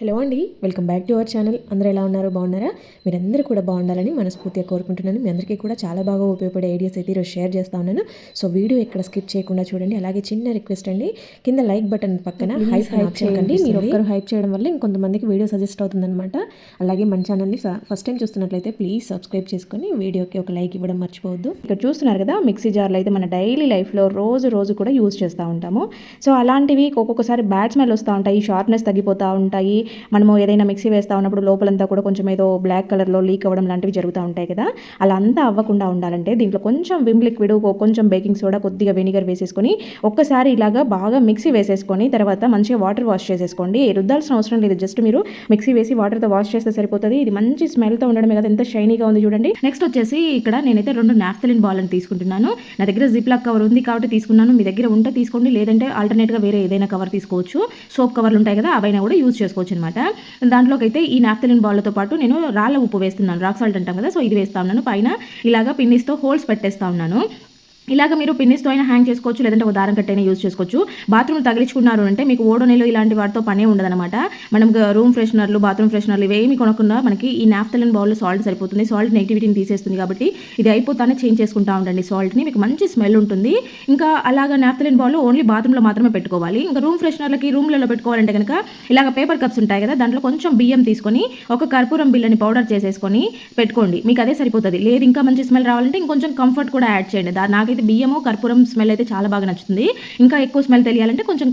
Hello అండి welcome back to our channel. అందరూ ఎలా ఉన్నారు? బాగున్నారా? మీరందరూ కూడా బాగుండాలని మనస్ఫూర్తిగా కోరుకుంటున్నాను. మీ అందరికీ కూడా చాలా బాగా ఉపయోగపడే ఐడియాస్ అయితే ఈరోజు షేర్ చేస్తా ఉన్నాను. సో వీడియో ఎక్కడ స్కిప్ చేయకుండా చూడండి. అలాగే చిన్న రిక్వెస్ట్ అండి కింద లైక్ బటన్ పక్కన హైప్ హైప్ చేయండి. మీరు ఒక్కరు హైప్ చేయడం వల్ల ఇంకొంతమందికి వీడియో సజెస్ట్ అవుతుందన్నమాట. అలాగే మన ఛానల్ని ఫస్ట్ టైం చూస్తున్నట్లయితే ప్లీజ్ సబ్స్క్రైబ్ చేసుకొని వీడియోకి ఒక లైక్ ఇవ్వడం మర్చిపోవద్దు. ఇక్కడ చూస్తున్నారు కదా మిక్సీ జార్లు అయితే మన డైలీ లైఫ్లో రోజు రోజు కూడా యూజ్ చేస్తూ ఉంటాము. సో అలాంటివి ఒక్కొక్కసారి బ్యాడ్ స్మెల్ వస్తూ ఉంటాయి షార్ప్నెస్ తగ్గిపోతూ ఉంటాయి. మనము ఏదైనా మిక్సీ వేస్తూ ఉన్నప్పుడు లోపలంతా కూడా కొంచెం ఏదో బ్లాక్ కలర్లో లీక్ అవ్వడం లాంటివి జరుగుతూ ఉంటాయి కదా. అలా అంతా అవ్వకుండా ఉండాలంటే దీంట్లో కొంచెం విమ్ లిక్విడ్ కొంచెం బేకింగ్ సోడా కొద్దిగా వెనిగర్ వేసేసుకొని ఒక్కసారి ఇలాగా బాగా మిక్సీ వేసేసుకొని తర్వాత మంచిగా వాటర్ వాష్ చేసేసుకోండి. రుద్దాల్సిన అవసరం లేదు. జస్ట్ మీరు మిక్సీ వేసి వాటర్తో వాష్ చేస్తే సరిపోతుంది. ఇది మంచి స్మెల్తో ఉండడమే కదా. ఎంత షైనీగా ఉంది చూడండి. నెక్స్ట్ వచ్చేసి ఇక్కడ నేనైతే రెండు నాఫ్తలిన్ బాల్ అని తీసుకుంటున్నాను. నా దగ్గర జిప్ లాక్ కవర్ ఉంది కాబట్టి తీసుకున్నాను. మీ దగ్గర ఉంటే తీసుకోండి. లేదంటే ఆల్టర్నేట్గా వేరే ఏదైనా కవర్ తీసుకోవచ్చు. సోప్ కవర్లు ఉంటాయి కదా అవైనా కూడా యూజ్ చేసుకోవచ్చు. అనమాట దాంట్లోకి అయితే ఈ నాఫ్తలిన్ బాల్తో పాటు నేను రాళ్ళ ఉప్పు వేస్తున్నాను. రాక్ సాల్ట్ అంటాం కదా సో ఇది వేస్తా ఉన్నాను. పైన ఇలాగా పిన్నిస్తో హోల్స్ పెట్టేస్తా ఉన్నాను. ఇలాగ మీరు పిన్నిస్తో అయినా హ్యాంగ్ చేసుకోవచ్చు లేదంటే ఒక దారం కట్టైనా యూజ్ చేసుకోవచ్చు. బాత్రూమ్ తగిలించుకున్నారు అంటే మీకు ఓడోనీలు ఇలాంటి వాటితో పనే ఉండదన్నమాట. మనం రూమ్ ఫ్రెషనర్లు బాత్రూమ్ ఫ్రెషనర్లు ఇవేమి కొనకుండా మనకి ఈ నాఫ్తలిన్ బౌల్లో సాల్ట్ సరిపోతుంది. సాల్ట్ నెగిటివిటీని తీసేస్తుంది కాబట్టి ఇది అయిపోతానే చేంజ్ చేసుకుంటా ఉండండి సాల్ట్ని. మీకు మంచి స్మెల్ ఉంటుంది. ఇంకా అలాగా నాఫ్తలిన్ బౌల్ ఓన్లీ బాత్రూంలో మాత్రమే పెట్టుకోవాలి. ఇంకా రూమ్ ఫ్రెషనర్లకి రూమ్లలో పెట్టుకోవాలంటే కనుక ఇలాగ పేపర్ కప్స్ ఉంటాయి కదా దాంట్లో కొంచెం బియ్యం తీసుకొని ఒక కర్పూరం బిల్లని పౌడర్ చేసేసుకొని పెట్టుకోండి. మీకు అదే సరిపోతుంది. లేదు ఇంకా మంచి స్మెల్ రావాలంటే ఇంకొంచెం కంఫర్ట్ కూడా యాడ్ చేయండి. నాకైతే నాకైతే బియ్యము కర్పూరం స్మెల్ అయితే చాలా బాగా నచ్చుతుంది. ఇంకా ఎక్కువ స్మెల్ తెలియాలంటే కొంచెం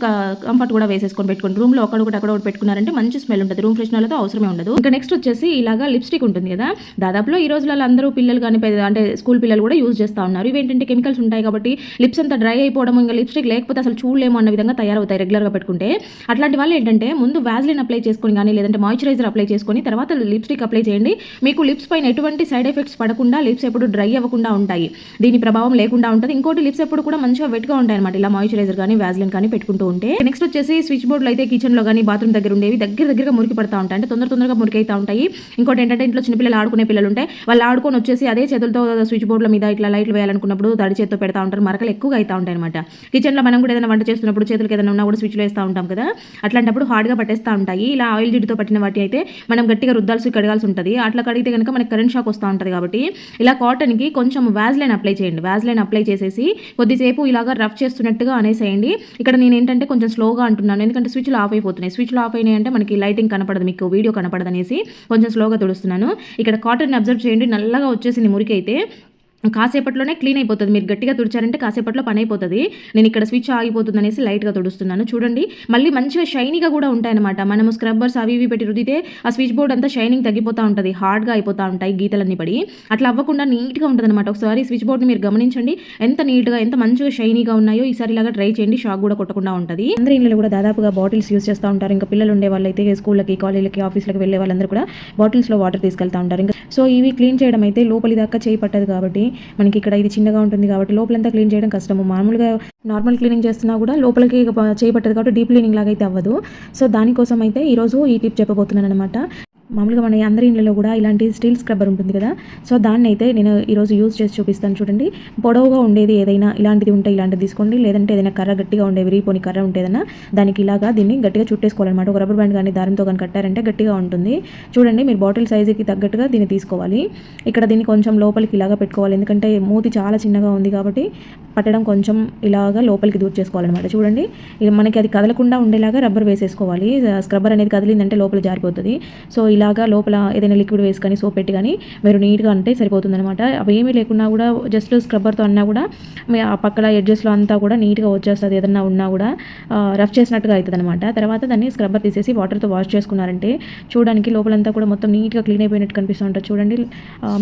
కంఫర్ట్ కూడా వేసేసుకొని పెట్టుకోండి. రూమ్లో ఒకటి ఒకటి అక్కడ ఒకటి పెట్టుకున్నారంటే మంచి స్మెల్ ఉంటుంది. రూమ్ ఫ్రెషనర్లతో అవసరమే ఉండదు. ఇంకా నెక్స్ట్ వచ్చేసి ఇలాగా లిప్స్టిక్ ఉంటుంది కదా. దాదాపులో ఈ రోజులలో అందరూ పిల్లలు కానీ పెద్ద- అంటే స్కూల్ పిల్లలు కూడా యూజ్ చేస్తూ ఉన్నారు. ఇవేంటంటే కెమికల్స్ ఉంటాయి కాబట్టి లిప్స్ అంతా డ్రై అయిపోవడం ఇంకా లిప్స్టిక్ లేకపోతే అసలు చూడలేము అన్న విధంగా తయారవుతాయి రెగ్యులర్గా పెట్టుకుంటే. అట్లాంటి వాళ్ళు ఏంటంటే ముందు వ్యాజ్లిన్ అప్లై చేసుకొని కానీ లేదంటే మాయిశ్చరైజర్ అప్లై చేసుకొని తర్వాత లిప్స్టిక్ అప్లై చేయండి. మీకు లిప్స్ పైన ఎటువంటి సైడ్ ఎఫెక్ట్స్ పడకుండా లిప్స్ ఎప్పుడు డ్రై అవ్వకుండా ఉంటాయి. దీని ప్రభావం లేకుండా ఉంటుంది ఇంకోటి లిప్స్ ఎప్పుడు కూడా మంచిగా వెట్గా ఉంటాయి అనమాట ఇలా మాయిశ్చరైజర్ కానీ వ్యాజ్లిన్ కానీ పెట్టుకుంటూ ఉంటే. నెక్స్ట్ వచ్చేసి స్విచ్ బోర్డులు అయితే కిచెన్లో కానీ బాత్రూమ్ దగ్గర ఉండేవి దగ్గర దగ్గరగా మురికి పడతా ఉంటాయి. అంటే తొందర తొందరగా మురికి అవుతా ఉంటాయి. ఇంకోటి ఏంటంటే ఇంట్లో చిన్నపిల్లలు ఆడుకునే పిల్లలు ఉంటాయి వాళ్ళు ఆడుకొని వచ్చేసి అదే చేతులతో స్విచ్ బోర్డుల మీద ఇట్లా లైట్లు వేయాలనుకున్నప్పుడు తడి చేతితో పెడతా ఉంటారు. మరకలు ఎక్కువగా అవుతా ఉంటాయి అనమాట కిచెన్లో మనం కూడా ఏదైనా వంట చేస్తున్నప్పుడు చేతులకు ఏదైనా ఉన్నా కూడా స్విచ్లు వేస్తూ ఉంటాం కదా. అట్లాంటప్పుడు హార్డ్గా పట్టేస్తూ ఉంటాయి. ఇలా ఆయిల్ జిడ్డుతో పట్టిన వాటి అయితే మనం గట్టిగా రుద్దాల్సి కడగాల్సి ఉంటుంది. అట్లా కడిగితే కనుక మనకి కరెంట్ షాక్ వస్తూ ఉంటుంది కాబట్టి ఇలా కాటన్కి కొంచెం వ్యాజ్లైన్ అప్లై చేయండి. వ్యాజ్లైన్ అప్లై చేసేసి కొద్దిసేపు ఇలాగా రఫ్ చేస్తున్నట్టుగా అనేసేయండి. ఇక్కడ నేను ఏంటంటే కొంచెం స్లోగా అంటున్నాను. ఎందుకంటే స్విచ్లు ఆఫ్ అయిపోతున్నాయి. స్విచ్లు ఆఫ్ అయినాయి అంటే మనకి లైటింగ్ కనపడదు. మీకు వీడియో కనపడదు అనేసి కొంచెం స్లోగా తుడుస్తున్నాను. ఇక్కడ కాటన్ అబ్జర్వ్ చేయండి. నల్లగా వచ్చేసింది మురికి అయితే. కాసేపట్లోనే క్లీన్ అయిపోతుంది. మీరు గట్టిగా తుడిచారంటే కాసేపట్లో పని అయిపోతుంది. నేను ఇక్కడ స్విచ్ ఆగిపోతుంది అనేసి లైట్గా తుడుస్తున్నాను. చూడండి మళ్ళీ మంచిగా షైనీగా కూడా ఉంటాయన్నమాట. మనము స్క్రబ్బర్స్ అవి ఇవి పెట్టి రుదితే ఆ స్విచ్ బోర్డ్ అంతా షైనింగ్ తగ్గిపోతూ ఉంటుంది. హార్డ్గా అయిపోతూ ఉంటాయి గీతలన్నీ పడి. అట్లా అవ్వకుండా నీట్గా ఉంటుంది అనమాట ఒకసారి స్విచ్ బోర్డ్ని మీరు గమనించండి. ఎంత నీట్గా ఎంత మంచిగా షైనీగా ఉన్నాయో ఈసారి ఇలాగా ట్రై చేయండి. షాక్ కూడా కొట్టకుండా ఉంటుంది. అందరి ఇళ్ళలో కూడా దాదాపుగా బాటిల్స్ యూస్ చేస్తూ ఉంటారు. ఇంకా పిల్లలు ఉండే వాళ్ళైతే స్కూళ్ళకి కాలేజీలకి ఆఫీస్లకు వెళ్ళే వాళ్ళందరూ కూడా బాటిల్స్లో వాటర్ తీసుకెళ్తా ఉంటారు. ఇంకా సో ఇవి క్లీన్ చేయడం అయితే లోపలి దాకా చేయి పట్టదు కాబట్టి మనకి ఇక్కడ ఇది చిన్నగా ఉంటుంది కాబట్టి లోపలంతా క్లీన్ చేయడం కష్టము. మామూలుగా నార్మల్ క్లీనింగ్ చేస్తున్నా కూడా లోపలికి చేయబట్టదు కాబట్టి డీప్ క్లీనింగ్ లాగా అయితే అవ్వదు. సో దానికోసం అయితే ఈరోజు ఈ టిప్ చెప్పబోతున్నాను అనమాట మామూలుగా మన అందరి ఇళ్ళలో కూడా ఇలాంటి స్టీల్ స్క్రబ్బర్ ఉంటుంది కదా. సో దాన్ని అయితే నేను ఈరోజు యూజ్ చేసి చూపిస్తాను చూడండి. పొడవుగా ఉండేది ఏదైనా ఇలాంటిది ఉంటే ఇలాంటిది తీసుకోండి. లేదంటే ఏదైనా కర్ర గట్టిగా ఉండే విరిగిపోని కర్ర ఉంటేదన్నా దానికి ఇలాగా దీన్ని గట్టిగా చుట్టేసుకోవాలన్నమాట. ఒక రబ్బర్ బ్యాండ్ కానీ దారంతో కానీ కట్టారంటే గట్టిగా ఉంటుంది. చూడండి మీరు బాటిల్ సైజుకి తగ్గట్టుగా దీన్ని తీసుకోవాలి. ఇక్కడ దీన్ని కొంచెం లోపలికి ఇలాగా పెట్టుకోవాలి. ఎందుకంటే మూతి చాలా చిన్నగా ఉంది కాబట్టి పట్టడం కొంచెం ఇలాగా లోపలికి దూర్ చేసుకోవాలన్నమాట. చూడండి మనకి అది కదలకుండా ఉండేలాగా రబ్బర్ వేసేసుకోవాలి. స్క్రబ్బర్ అనేది కదిలిందంటే లోపల జారిపోతుంది. సో ఇలాగా లోపల ఏదైనా లిక్విడ్ వేసుకొని సోప్ పెట్టి కానీ మీరు నీట్గా అంటే సరిపోతుంది అనమాట అవి ఏమీ లేకున్నా కూడా జస్ట్ స్క్రబ్బర్తో అన్నా కూడా మీ ఆ పక్కల ఎడ్జెస్లో అంతా కూడా నీట్గా వచ్చేస్తుంది ఏదన్నా ఉన్నా కూడా రఫ్ చేసినట్టుగా అవుతుంది అనమాట తర్వాత దాన్ని స్క్రబ్బర్ తీసేసి వాటర్తో వాష్ చేసుకున్నారంటే చూడడానికి లోపలంతా కూడా మొత్తం నీట్గా క్లీన్ అయిపోయినట్టు కనిపిస్తూ ఉంటుంది చూడండి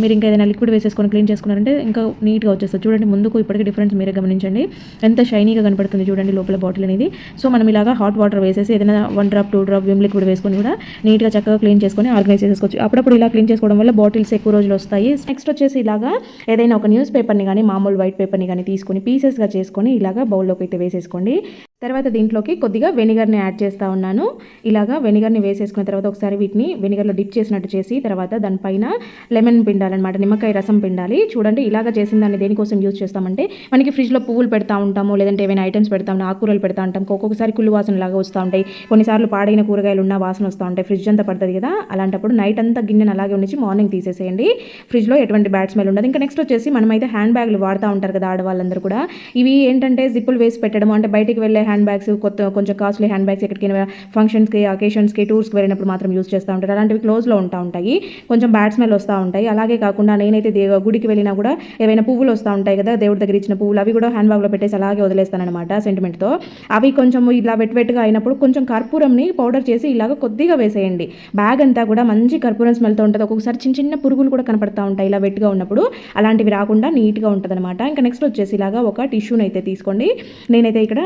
మీరు ఇంకా ఏదైనా లిక్విడ్ వేసేసుకొని క్లీన్ చేసుకున్నారంటే ఇంకా నీట్గా వచ్చేస్తుంది. చూడండి ముందుకు ఇప్పటికీ డిఫరెన్స్ మీరే గమనించండి. ఎంత షైనీగా కనపడుతుంది చూడండి లోపల బాటిల్ అనేది. సో మనం ఇలాగా హాట్ వాటర్ వేసేసి ఏదైనా one drop two drop Vim liquid వేసుకొని కూడా నీట్గా చక్కగా క్లీన్ చేసుకొని ఆర్గనైజ్ చేసుకోవచ్చు అప్పుడప్పుడు ఇలా క్లీన్ చేసుకోవడం వల్ల బాటిల్స్ ఎక్కువ రోజులు వస్తాయి. నెక్స్ట్ వచ్చేసి ఇలాగా ఏదైనా ఒక న్యూస్ పేపర్ని కానీ మామూలు వైట్ పేపర్ని కానీ తీసుకొని పీసెస్గా చేసుకొని ఇలాగా బౌల్లోకి అయితే వేసేసుకోండి. తర్వాత దీంట్లోకి కొద్దిగా వెనిగర్ని యాడ్ చేస్తూ ఉన్నాను. ఇలాగా వెనిగర్ని వేసేసుకున్న తర్వాత ఒకసారి వీటిని వెనిగర్లో డిప్ చేసినట్టు చేసి తర్వాత దానిపైన లెమన్ పిండాలన్నమాట నిమ్మకాయ రసం పిండాలి. చూడండి ఇలాగ చేసిన దాన్ని దేనికోసం యూజ్ చేస్తామంటే మనకి ఫ్రిడ్జ్లో పువ్వులు పెడతా ఉంటాము లేదంటే ఏమైనా ఐటమ్స్ పెడతా ఉంటాం ఆకుకూరలు పెడతా ఉంటాం ఒక్కొక్కసారి కుళ్ళు వాసన లాగా వస్తూ ఉంటాయి. కొన్నిసార్లు పాడైన కూరగాయలు ఉన్న వాసన వస్తూ ఉంటాయి ఫ్రిడ్జ్ అంతా పడుతుంది కదా. అలాంటప్పుడు నైట్ అంతా గిన్నెను అలాగే ఉంచి మార్నింగ్ తీసేసేయండి. ఫ్రిడ్జ్లో ఎటువంటి బ్యాడ్ స్మెల్ ఉండదు. ఇంకా నెక్స్ట్ వచ్చేసి మనమైతే హ్యాండ్ బ్యాగ్లు వాడుతూ ఉంటారు కదా ఆడవాళ్ళందరూ కూడా. ఇవి ఏంటంటే జిప్పులు వేసి పెట్టడం అంటే బయటికి వెళ్ళే హ్యాండ్ బ్యాగ్స్ కొత్త కొంచెం కాస్ట్లీ హ్యాండ్ బ్యాగ్స్ ఎక్కడికైనా ఫంక్షన్స్కి అకేషన్స్కి టూర్స్కి వెళ్ళినప్పుడు మాత్రం యూస్ చేస్తూ ఉంటారు. అలాంటివి క్లోజ్లో ఉంటా ఉంటాయి. కొంచెం బ్యాడ్ స్మెల్ వస్తూ ఉంటాయి. అలాగే కాకుండా నేనైతే దే గుడికి వెళ్ళినా కూడా ఏవైనా పువ్వులు వస్తూ ఉంటాయి కదా దేవుడి దగ్గర ఇచ్చిన పువ్వులు అవి కూడా హ్యాండ్ బ్యాగ్లో పెట్టేసి అలాగే వదిలేస్తానమాట సెంటిమెంట్తో అవి కొంచెం ఇలా వెట్వెట్గా అయినప్పుడు కొంచెం కర్పూరంని పౌడర్ చేసి ఇలాగ కొద్దిగా వేసేయండి. బ్యాగ్ అంతా కూడా మంచి కర్పూరం స్మెల్తో ఉంటుంది. ఒక్కొక్కసారి చిన్న చిన్న పురుగులు కూడా కనపడతా ఉంటాయి ఇలా వెట్గా ఉన్నప్పుడు. అలాంటివి రాకుండా నీట్గా ఉంటుంది అనమాట ఇంకా నెక్స్ట్ వచ్చేసి ఇలాగా ఒక టిష్యూని అయితే తీసుకోండి. నేనైతే ఇక్కడ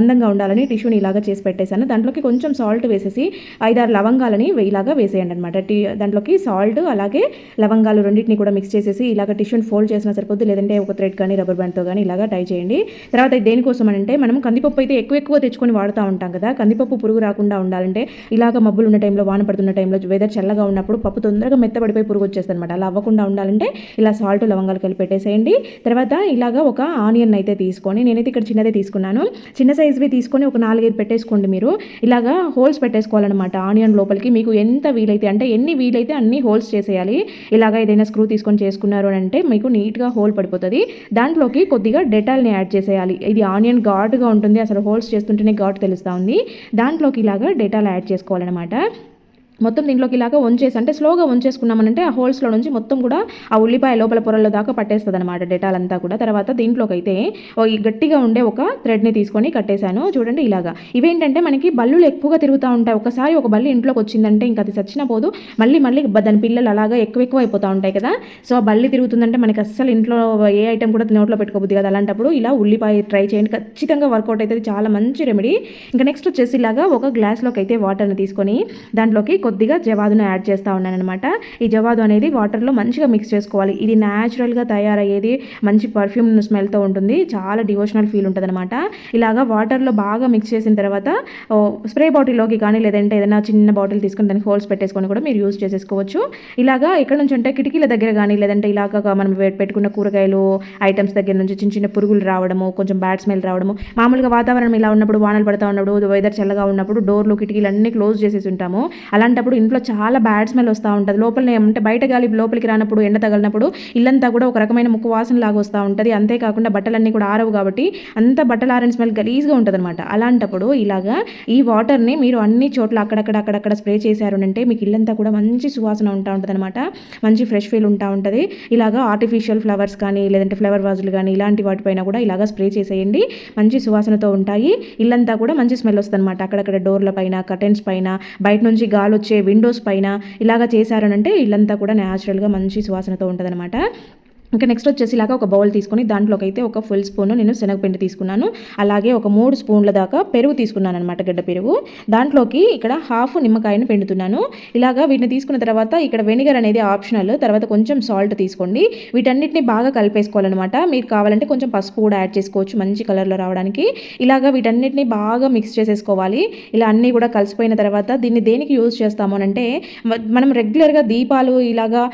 మందంగా ఉండాలని టిష్యూని ఇలాగా చేసి పెట్టేశాను. దాంట్లోకి కొంచెం సాల్ట్ వేసేసి ఐదారు లవంగాలని ఇలాగా వేసేయండి అనమాట టీ దాంట్లోకి సాల్ట్ అలాగే లవంగాలు రెండింటిని కూడా మిక్స్ చేసేసి ఇలాగ టిష్యూని ఫోల్డ్ చేసినా సరిపోద్ది. లేదంటే ఒక థ్రెడ్ కానీ రబ్బర్ బ్యాండ్తో కానీ ఇలాగా టై చేయండి. తర్వాత దేనికోసం అంటే మనం కందిపప్పు అయితే ఎక్కువ ఎక్కువ తెచ్చుకొని వాడుతూ ఉంటాం కదా. కందిపప్పు పురుగు రాకుండా ఉండాలంటే ఇలాగ మబ్బులు ఉన్న టైంలో వాన పడుతున్న టైంలో వెదర్ చల్లగా ఉన్నప్పుడు పప్పు తొందరగా మెత్తబడిపోయి పురుగు వచ్చేస్తుంది అనమాట అలా అవ్వకుండా ఉండాలంటే ఇలా సాల్ట్ లవంగాలు కలిపి పెట్టేసేయండి. తర్వాత ఇలాగా ఒక ఆనియన్ అయితే తీసుకొని నేనైతే ఇక్కడ చిన్నదే తీసుకున్నాను. చిన్న సైజ్ సైజ్వి తీసుకొని ఒక నాలుగైదు పెట్టేసుకోండి మీరు. ఇలాగా హోల్స్ పెట్టేసుకోవాలన్నమాట ఆనియన్ లోపలికి. మీకు ఎంత వీలైతే అంటే ఎన్ని వీలైతే అన్ని హోల్స్ చేసేయాలి. ఇలాగా ఏదైనా స్క్రూ తీసుకొని చేసుకున్నారు అని అంటే మీకు నీట్గా హోల్ పడిపోతుంది. దాంట్లోకి కొద్దిగా డెటాల్ని యాడ్ చేసేయాలి. ఇది ఆనియన్ ఘాటుగా ఉంటుంది. అసలు హోల్స్ చేస్తుంటేనే ఘాటు తెలుస్తూ ఉంది. దాంట్లోకి ఇలాగా డెటాల్ యాడ్ చేసుకోవాలన్నమాట. మొత్తం దీంట్లోకి ఇలాగా వంచేసి అంటే స్లోగా వంచేసుకున్నామనంటే ఆ హోల్స్లో నుంచి మొత్తం కూడా ఆ ఉల్లిపాయ లోపల పొరల్లో దాకా పట్టేస్తుంది అనమాట డెటాల్ అంతా కూడా. తర్వాత దీంట్లోకి అయితే గట్టిగా ఉండే ఒక థ్రెడ్ని తీసుకొని కట్టేశాను. చూడండి ఇలాగా. ఇవేంటంటే మనకి బల్లులు ఎక్కువగా తిరుగుతూ ఉంటాయి. ఒకసారి ఒక బల్లి ఇంట్లోకి వచ్చిందంటే ఇంకా అది చచ్చిన పోదు. మళ్ళీ మళ్ళీ దాని పిల్లలు అలాగా ఎక్కువ ఎక్కువ అయిపోతూ ఉంటాయి కదా. సో ఆ బల్లి తిరుగుతుందంటే మనకి అస్సలు ఇంట్లో ఏ ఐటెం కూడా నోట్లో పెట్టుకోబుద్ది కదా. అలాంటప్పుడు ఇలా ఉల్లిపాయ ట్రై చేయండి. ఖచ్చితంగా వర్కౌట్ అవుతుంది. చాలా మంచి రెమెడీ. ఇంకా నెక్స్ట్ వచ్చేసి ఇలాగా ఒక గ్లాస్లోకి అయితే వాటర్ని తీసుకొని దాంట్లోకి కొద్దిగా జవాదును యాడ్ చేస్తూ ఉన్నాను అనమాట ఈ జవాదు అనేది వాటర్లో మంచిగా మిక్స్ చేసుకోవాలి. ఇది న్యాచురల్గా తయారయ్యేది మంచి పర్ఫ్యూమ్ స్మెల్తో ఉంటుంది. చాలా డివోషనల్ ఫీల్ ఉంటుంది అనమాట ఇలాగా వాటర్లో బాగా మిక్స్ చేసిన తర్వాత స్ప్రే బాటిల్లోకి కానీ లేదంటే ఏదైనా చిన్న బాటిల్ తీసుకొని దానికి హోల్స్ పెట్టేసుకొని కూడా మీరు యూస్ చేసేసుకోవచ్చు. ఇలాగా ఎక్కడ నుంచి అంటే కిటికీల దగ్గర కానీ లేదంటే ఇలాగా మనం పెట్టుకున్న కూరగాయలు ఐటమ్స్ దగ్గర నుంచి చిన్న చిన్న పురుగులు రావడము కొంచెం బ్యాడ్ స్మెల్ రావడము మామూలుగా వాతావరణం ఇలా ఉన్నప్పుడు వానలు పడతా ఉన్నప్పుడు వెదర్ చల్లగా ఉన్నప్పుడు డోర్లు కిటికీలు అన్నీ క్లోజ్ చేసేసి ఉంటాము. అలాంటి అలాంటప్పుడు ఇంట్లో చాలా బ్యాడ్ స్మెల్ వస్తూ ఉంటుంది. లోపలనే అంటే బయట గాలి లోపలికి రానప్పుడు ఎండ తగిలినప్పుడు ఇల్లంతా కూడా ఒక రకమైన ముక్కు వాసన లాగా వస్తూ ఉంటుంది. అంతేకాకుండా బట్టలన్నీ కూడా ఆరవు కాబట్టి అంత బట్టలు ఆరని స్మెల్ గలీజ్గా ఉంటుంది అనమాట అలాంటప్పుడు ఇలాగా ఈ వాటర్ని మీరు అన్ని చోట్ల అక్కడక్కడ అక్కడక్కడ స్ప్రే చేశారు అంటే మీకు ఇల్లంతా కూడా మంచి సువాసన ఉంటా ఉంటుంది అనమాట మంచి ఫ్రెష్ ఫీల్ ఉంటా ఉంటుంది. ఇలాగా ఆర్టిఫిషియల్ ఫ్లవర్స్ కానీ లేదంటే ఫ్లవర్ వాజులు కానీ ఇలాంటి వాటిపైన కూడా ఇలాగా స్ప్రే చేసేయండి. మంచి సువాసనతో ఉంటాయి. ఇల్లంతా కూడా మంచి స్మెల్ వస్తుంది అనమాట అక్కడక్కడ డోర్ల పైన కర్టెన్స్ పైన బయట నుంచి గాలి వచ్చి విండోస్ పైన ఇలాగా చేశారనంటే ఇల్లంతా కూడా న్యాచురల్గా మంచి సువాసనతో ఉంటుందన్నమాట. ఇంకా నెక్స్ట్ వచ్చేసి ఒక బౌల్ తీసుకొని దాంట్లోకి అయితే ఒక ఫుల్ స్పూన్ నేను శనగపిండి తీసుకున్నాను. అలాగే ఒక మూడు స్పూన్ల దాకా పెరుగు తీసుకున్నాను అనమాట గడ్డ పెరుగు. దాంట్లోకి ఇక్కడ హాఫ్ నిమ్మకాయను పిండుతున్నాను. ఇలాగా వీటిని తీసుకున్న తర్వాత ఇక్కడ వెనిగర్ అనేది ఆప్షనల్ తర్వాత కొంచెం సాల్ట్ తీసుకోండి. వీటన్నిటిని బాగా కలిపేసుకోవాలన్నమాట. మీరు కావాలంటే కొంచెం పసుపు కూడా యాడ్ చేసుకోవచ్చు మంచి కలర్లో రావడానికి. ఇలాగా వీటన్నిటిని బాగా మిక్స్ చేసేసుకోవాలి. ఇలా అన్నీ కూడా కలిసిపోయిన తర్వాత దీన్ని దేనికి యూజ్ చేస్తాము అంటే మనం రెగ్యులర్గా దీపాలు ఇలాగా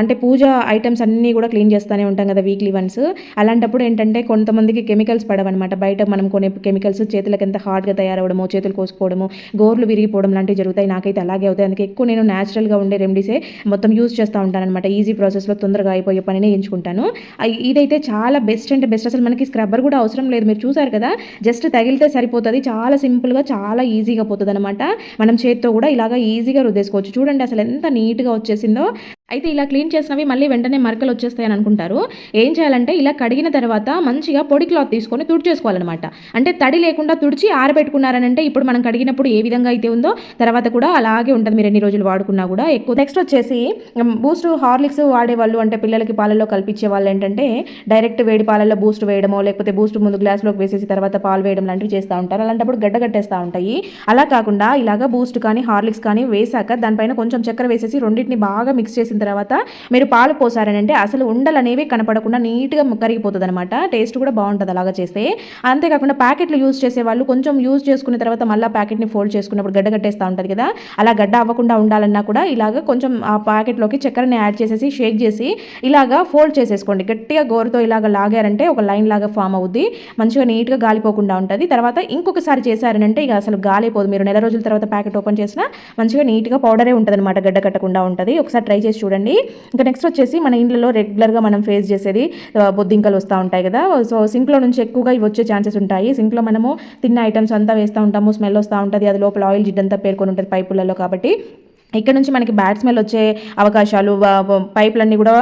అంటే పూజ ఐటమ్స్ అన్నీ కూడా క్లీన్ చేస్తూనే ఉంటాం కదా వీక్లీ వన్స్ అలాంటప్పుడు ఏంటంటే కొంతమందికి కెమికల్స్ పడవన్నమాట. బయట మనం కొనే కెమికల్స్ చేతులకు ఎంత హార్డ్గా తయారవడము చేతులు కోసుకోవడము గోర్లు విరిగిపోవడం లాంటివి జరుగుతాయి. నాకైతే అలాగే అవుతాయి. అందుకే ఎక్కువ నేను న్యాచురల్గా ఉండే రెమెడీసే మొత్తం యూజ్ చేస్తూ ఉంటాను అనమాట ఈజీ ప్రాసెస్లో తొందరగా అయిపోయే పనినే ఎంచుకుంటాను. ఇదైతే చాలా బెస్ట్ అంటే బెస్ట్ అసలు మనకి స్క్రబ్బర్ కూడా అవసరం లేదు. మీరు చూసారు కదా? జస్ట్ తగిలితే సరిపోతుంది. చాలా సింపుల్గా చాలా ఈజీగా పోతుంది అనమాట మనం చేత్తో కూడా ఇలాగా ఈజీగా రుద్దేసుకోవచ్చు. చూడండి అసలు ఎంత నీట్గా వచ్చేసిందో. అయితే ఇలా క్లీన్ చేసినవి మళ్ళీ వెంటనే మరకలు వచ్చేస్తాయని అనుకుంటారు. ఏం చేయాలంటే ఇలా కడిగిన తర్వాత మంచిగా పొడి క్లాత్ తీసుకొని తుడిచేసుకోవాలన్నమాట. అంటే తడి లేకుండా తుడిచి ఆరబెట్టుకున్నారనంటే ఇప్పుడు మనం కడిగినప్పుడు ఏ విధంగా అయితే ఉందో తర్వాత కూడా అలాగే ఉంటుంది మీరు ఎన్ని రోజులు వాడుకున్నా కూడా. ఎక్కువ నెక్స్ట్ వచ్చేసి బూస్ట్ హార్లిక్స్ వాడేవాళ్ళు అంటే పిల్లలకి పాలల్లో కల్పించే వాళ్ళు ఏంటంటే డైరెక్ట్ వేడి పాలల్లో బూస్ట్ వేయడమో లేకపోతే బూస్ట్ ముందు గ్లాస్లోకి వేసేసి తర్వాత పాలు వేయడం లాంటివి చేస్తూ ఉంటారు. అలాంటప్పుడు గడ్డ కట్టేస్తూ ఉంటాయి. అలా కాకుండా ఇలాగ బూస్ట్ కానీ హార్లిక్స్ కానీ వేసాక దానిపైన కొంచెం చక్కెర వేసేసి రెండింటిని బాగా మిక్స్ చేసిన తర్వాత మీరు పాలు పోసారనంటే అసలు ఉండలు అనేవి కనపడకుండా నీట్గా కరిగిపోతుంది అనమాట టేస్ట్ కూడా బాగుంటుంది అలాగా చేస్తే. అంతేకాకుండా ప్యాకెట్లు యూజ్ చేసే వాళ్ళు కొంచెం యూజ్ చేసుకున్న తర్వాత మళ్ళీ ప్యాకెట్ని ఫోల్డ్ చేసుకున్నప్పుడు గడ్డ కట్టేస్తూ ఉంటుంది కదా. అలా గడ్డ అవ్వకుండా ఉండాలన్నా కూడా ఇలాగ కొంచెం ఆ ప్యాకెట్లోకి చక్కెరని యాడ్ చేసేసి షేక్ చేసి ఇలాగా ఫోల్డ్ చేసేసుకోండి. గట్టిగా గోరుతో ఇలాగ లాగారంటే ఒక లైన్ లాగా ఫామ్ అవుద్ది. మంచిగా నీట్గా గాలిపోకుండా ఉంటుంది. తర్వాత ఇంకొకసారి చేశారనంటే ఇక అసలు గాలిపోదు. మీరు నెల రోజుల తర్వాత ప్యాకెట్ ఓపెన్ చేసినా మంచిగా నీట్గా పౌడరే ఉంటుంది అనమాట గడ్డ కట్టకుండా ఉంటుంది. ఒకసారి ట్రై చేసి చూడండి. చూడండి. ఇంకా నెక్స్ట్ వచ్చేసి మన ఇంట్లో రెగ్యులర్గా మనం ఫేస్ చేసేది బొద్దింకలు వస్తూ ఉంటాయి కదా. సో సింక్లో నుంచి ఎక్కువగా ఇవి వచ్చే ఛాన్సెస్ ఉంటాయి. సింక్లో మనము తిన్న ఐటమ్స్ అంతా వేస్తూ ఉంటాము స్మెల్ వస్తూ ఉంటుంది. అది లోపల ఆయిల్ జిడ్డంతా పేర్కొని ఉంటుంది పైపులలో కాబట్టి. ఇక్కడ నుంచి మనకి బ్యాడ్ స్మెల్ వచ్చే అవకాశాలు పైప్లన్నీ పైపులన్నీ కూడా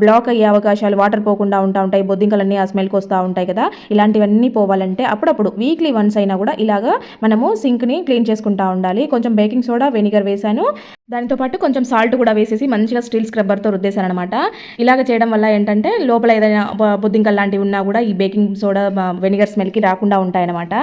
బ్లాక్ అయ్యే అవకాశాలు వాటర్ పోకుండా ఉంటా ఉంటాయి బొద్దింకలన్నీ ఆ స్మెల్కి వస్తూ ఉంటాయి కదా. ఇలాంటివన్నీ పోవాలంటే అప్పుడప్పుడు వీక్లీ వన్స్ అయినా కూడా ఇలాగా మనము సింక్ని క్లీన్ చేసుకుంటా ఉండాలి. కొంచెం బేకింగ్ సోడా వెనిగర్ వేసాను. దానితో పాటు కొంచెం సాల్ట్ కూడా వేసేసి మంచిగా స్టీల్ స్క్రబ్బర్తో రుద్దేశాను అనమాట ఇలాగ చేయడం వల్ల ఏంటంటే లోపల ఏదైనా బొద్దింకలు లాంటివి ఉన్నా కూడా ఈ బేకింగ్ సోడా వెనిగర్ స్మెల్కి రాకుండా ఉంటాయన్నమాట.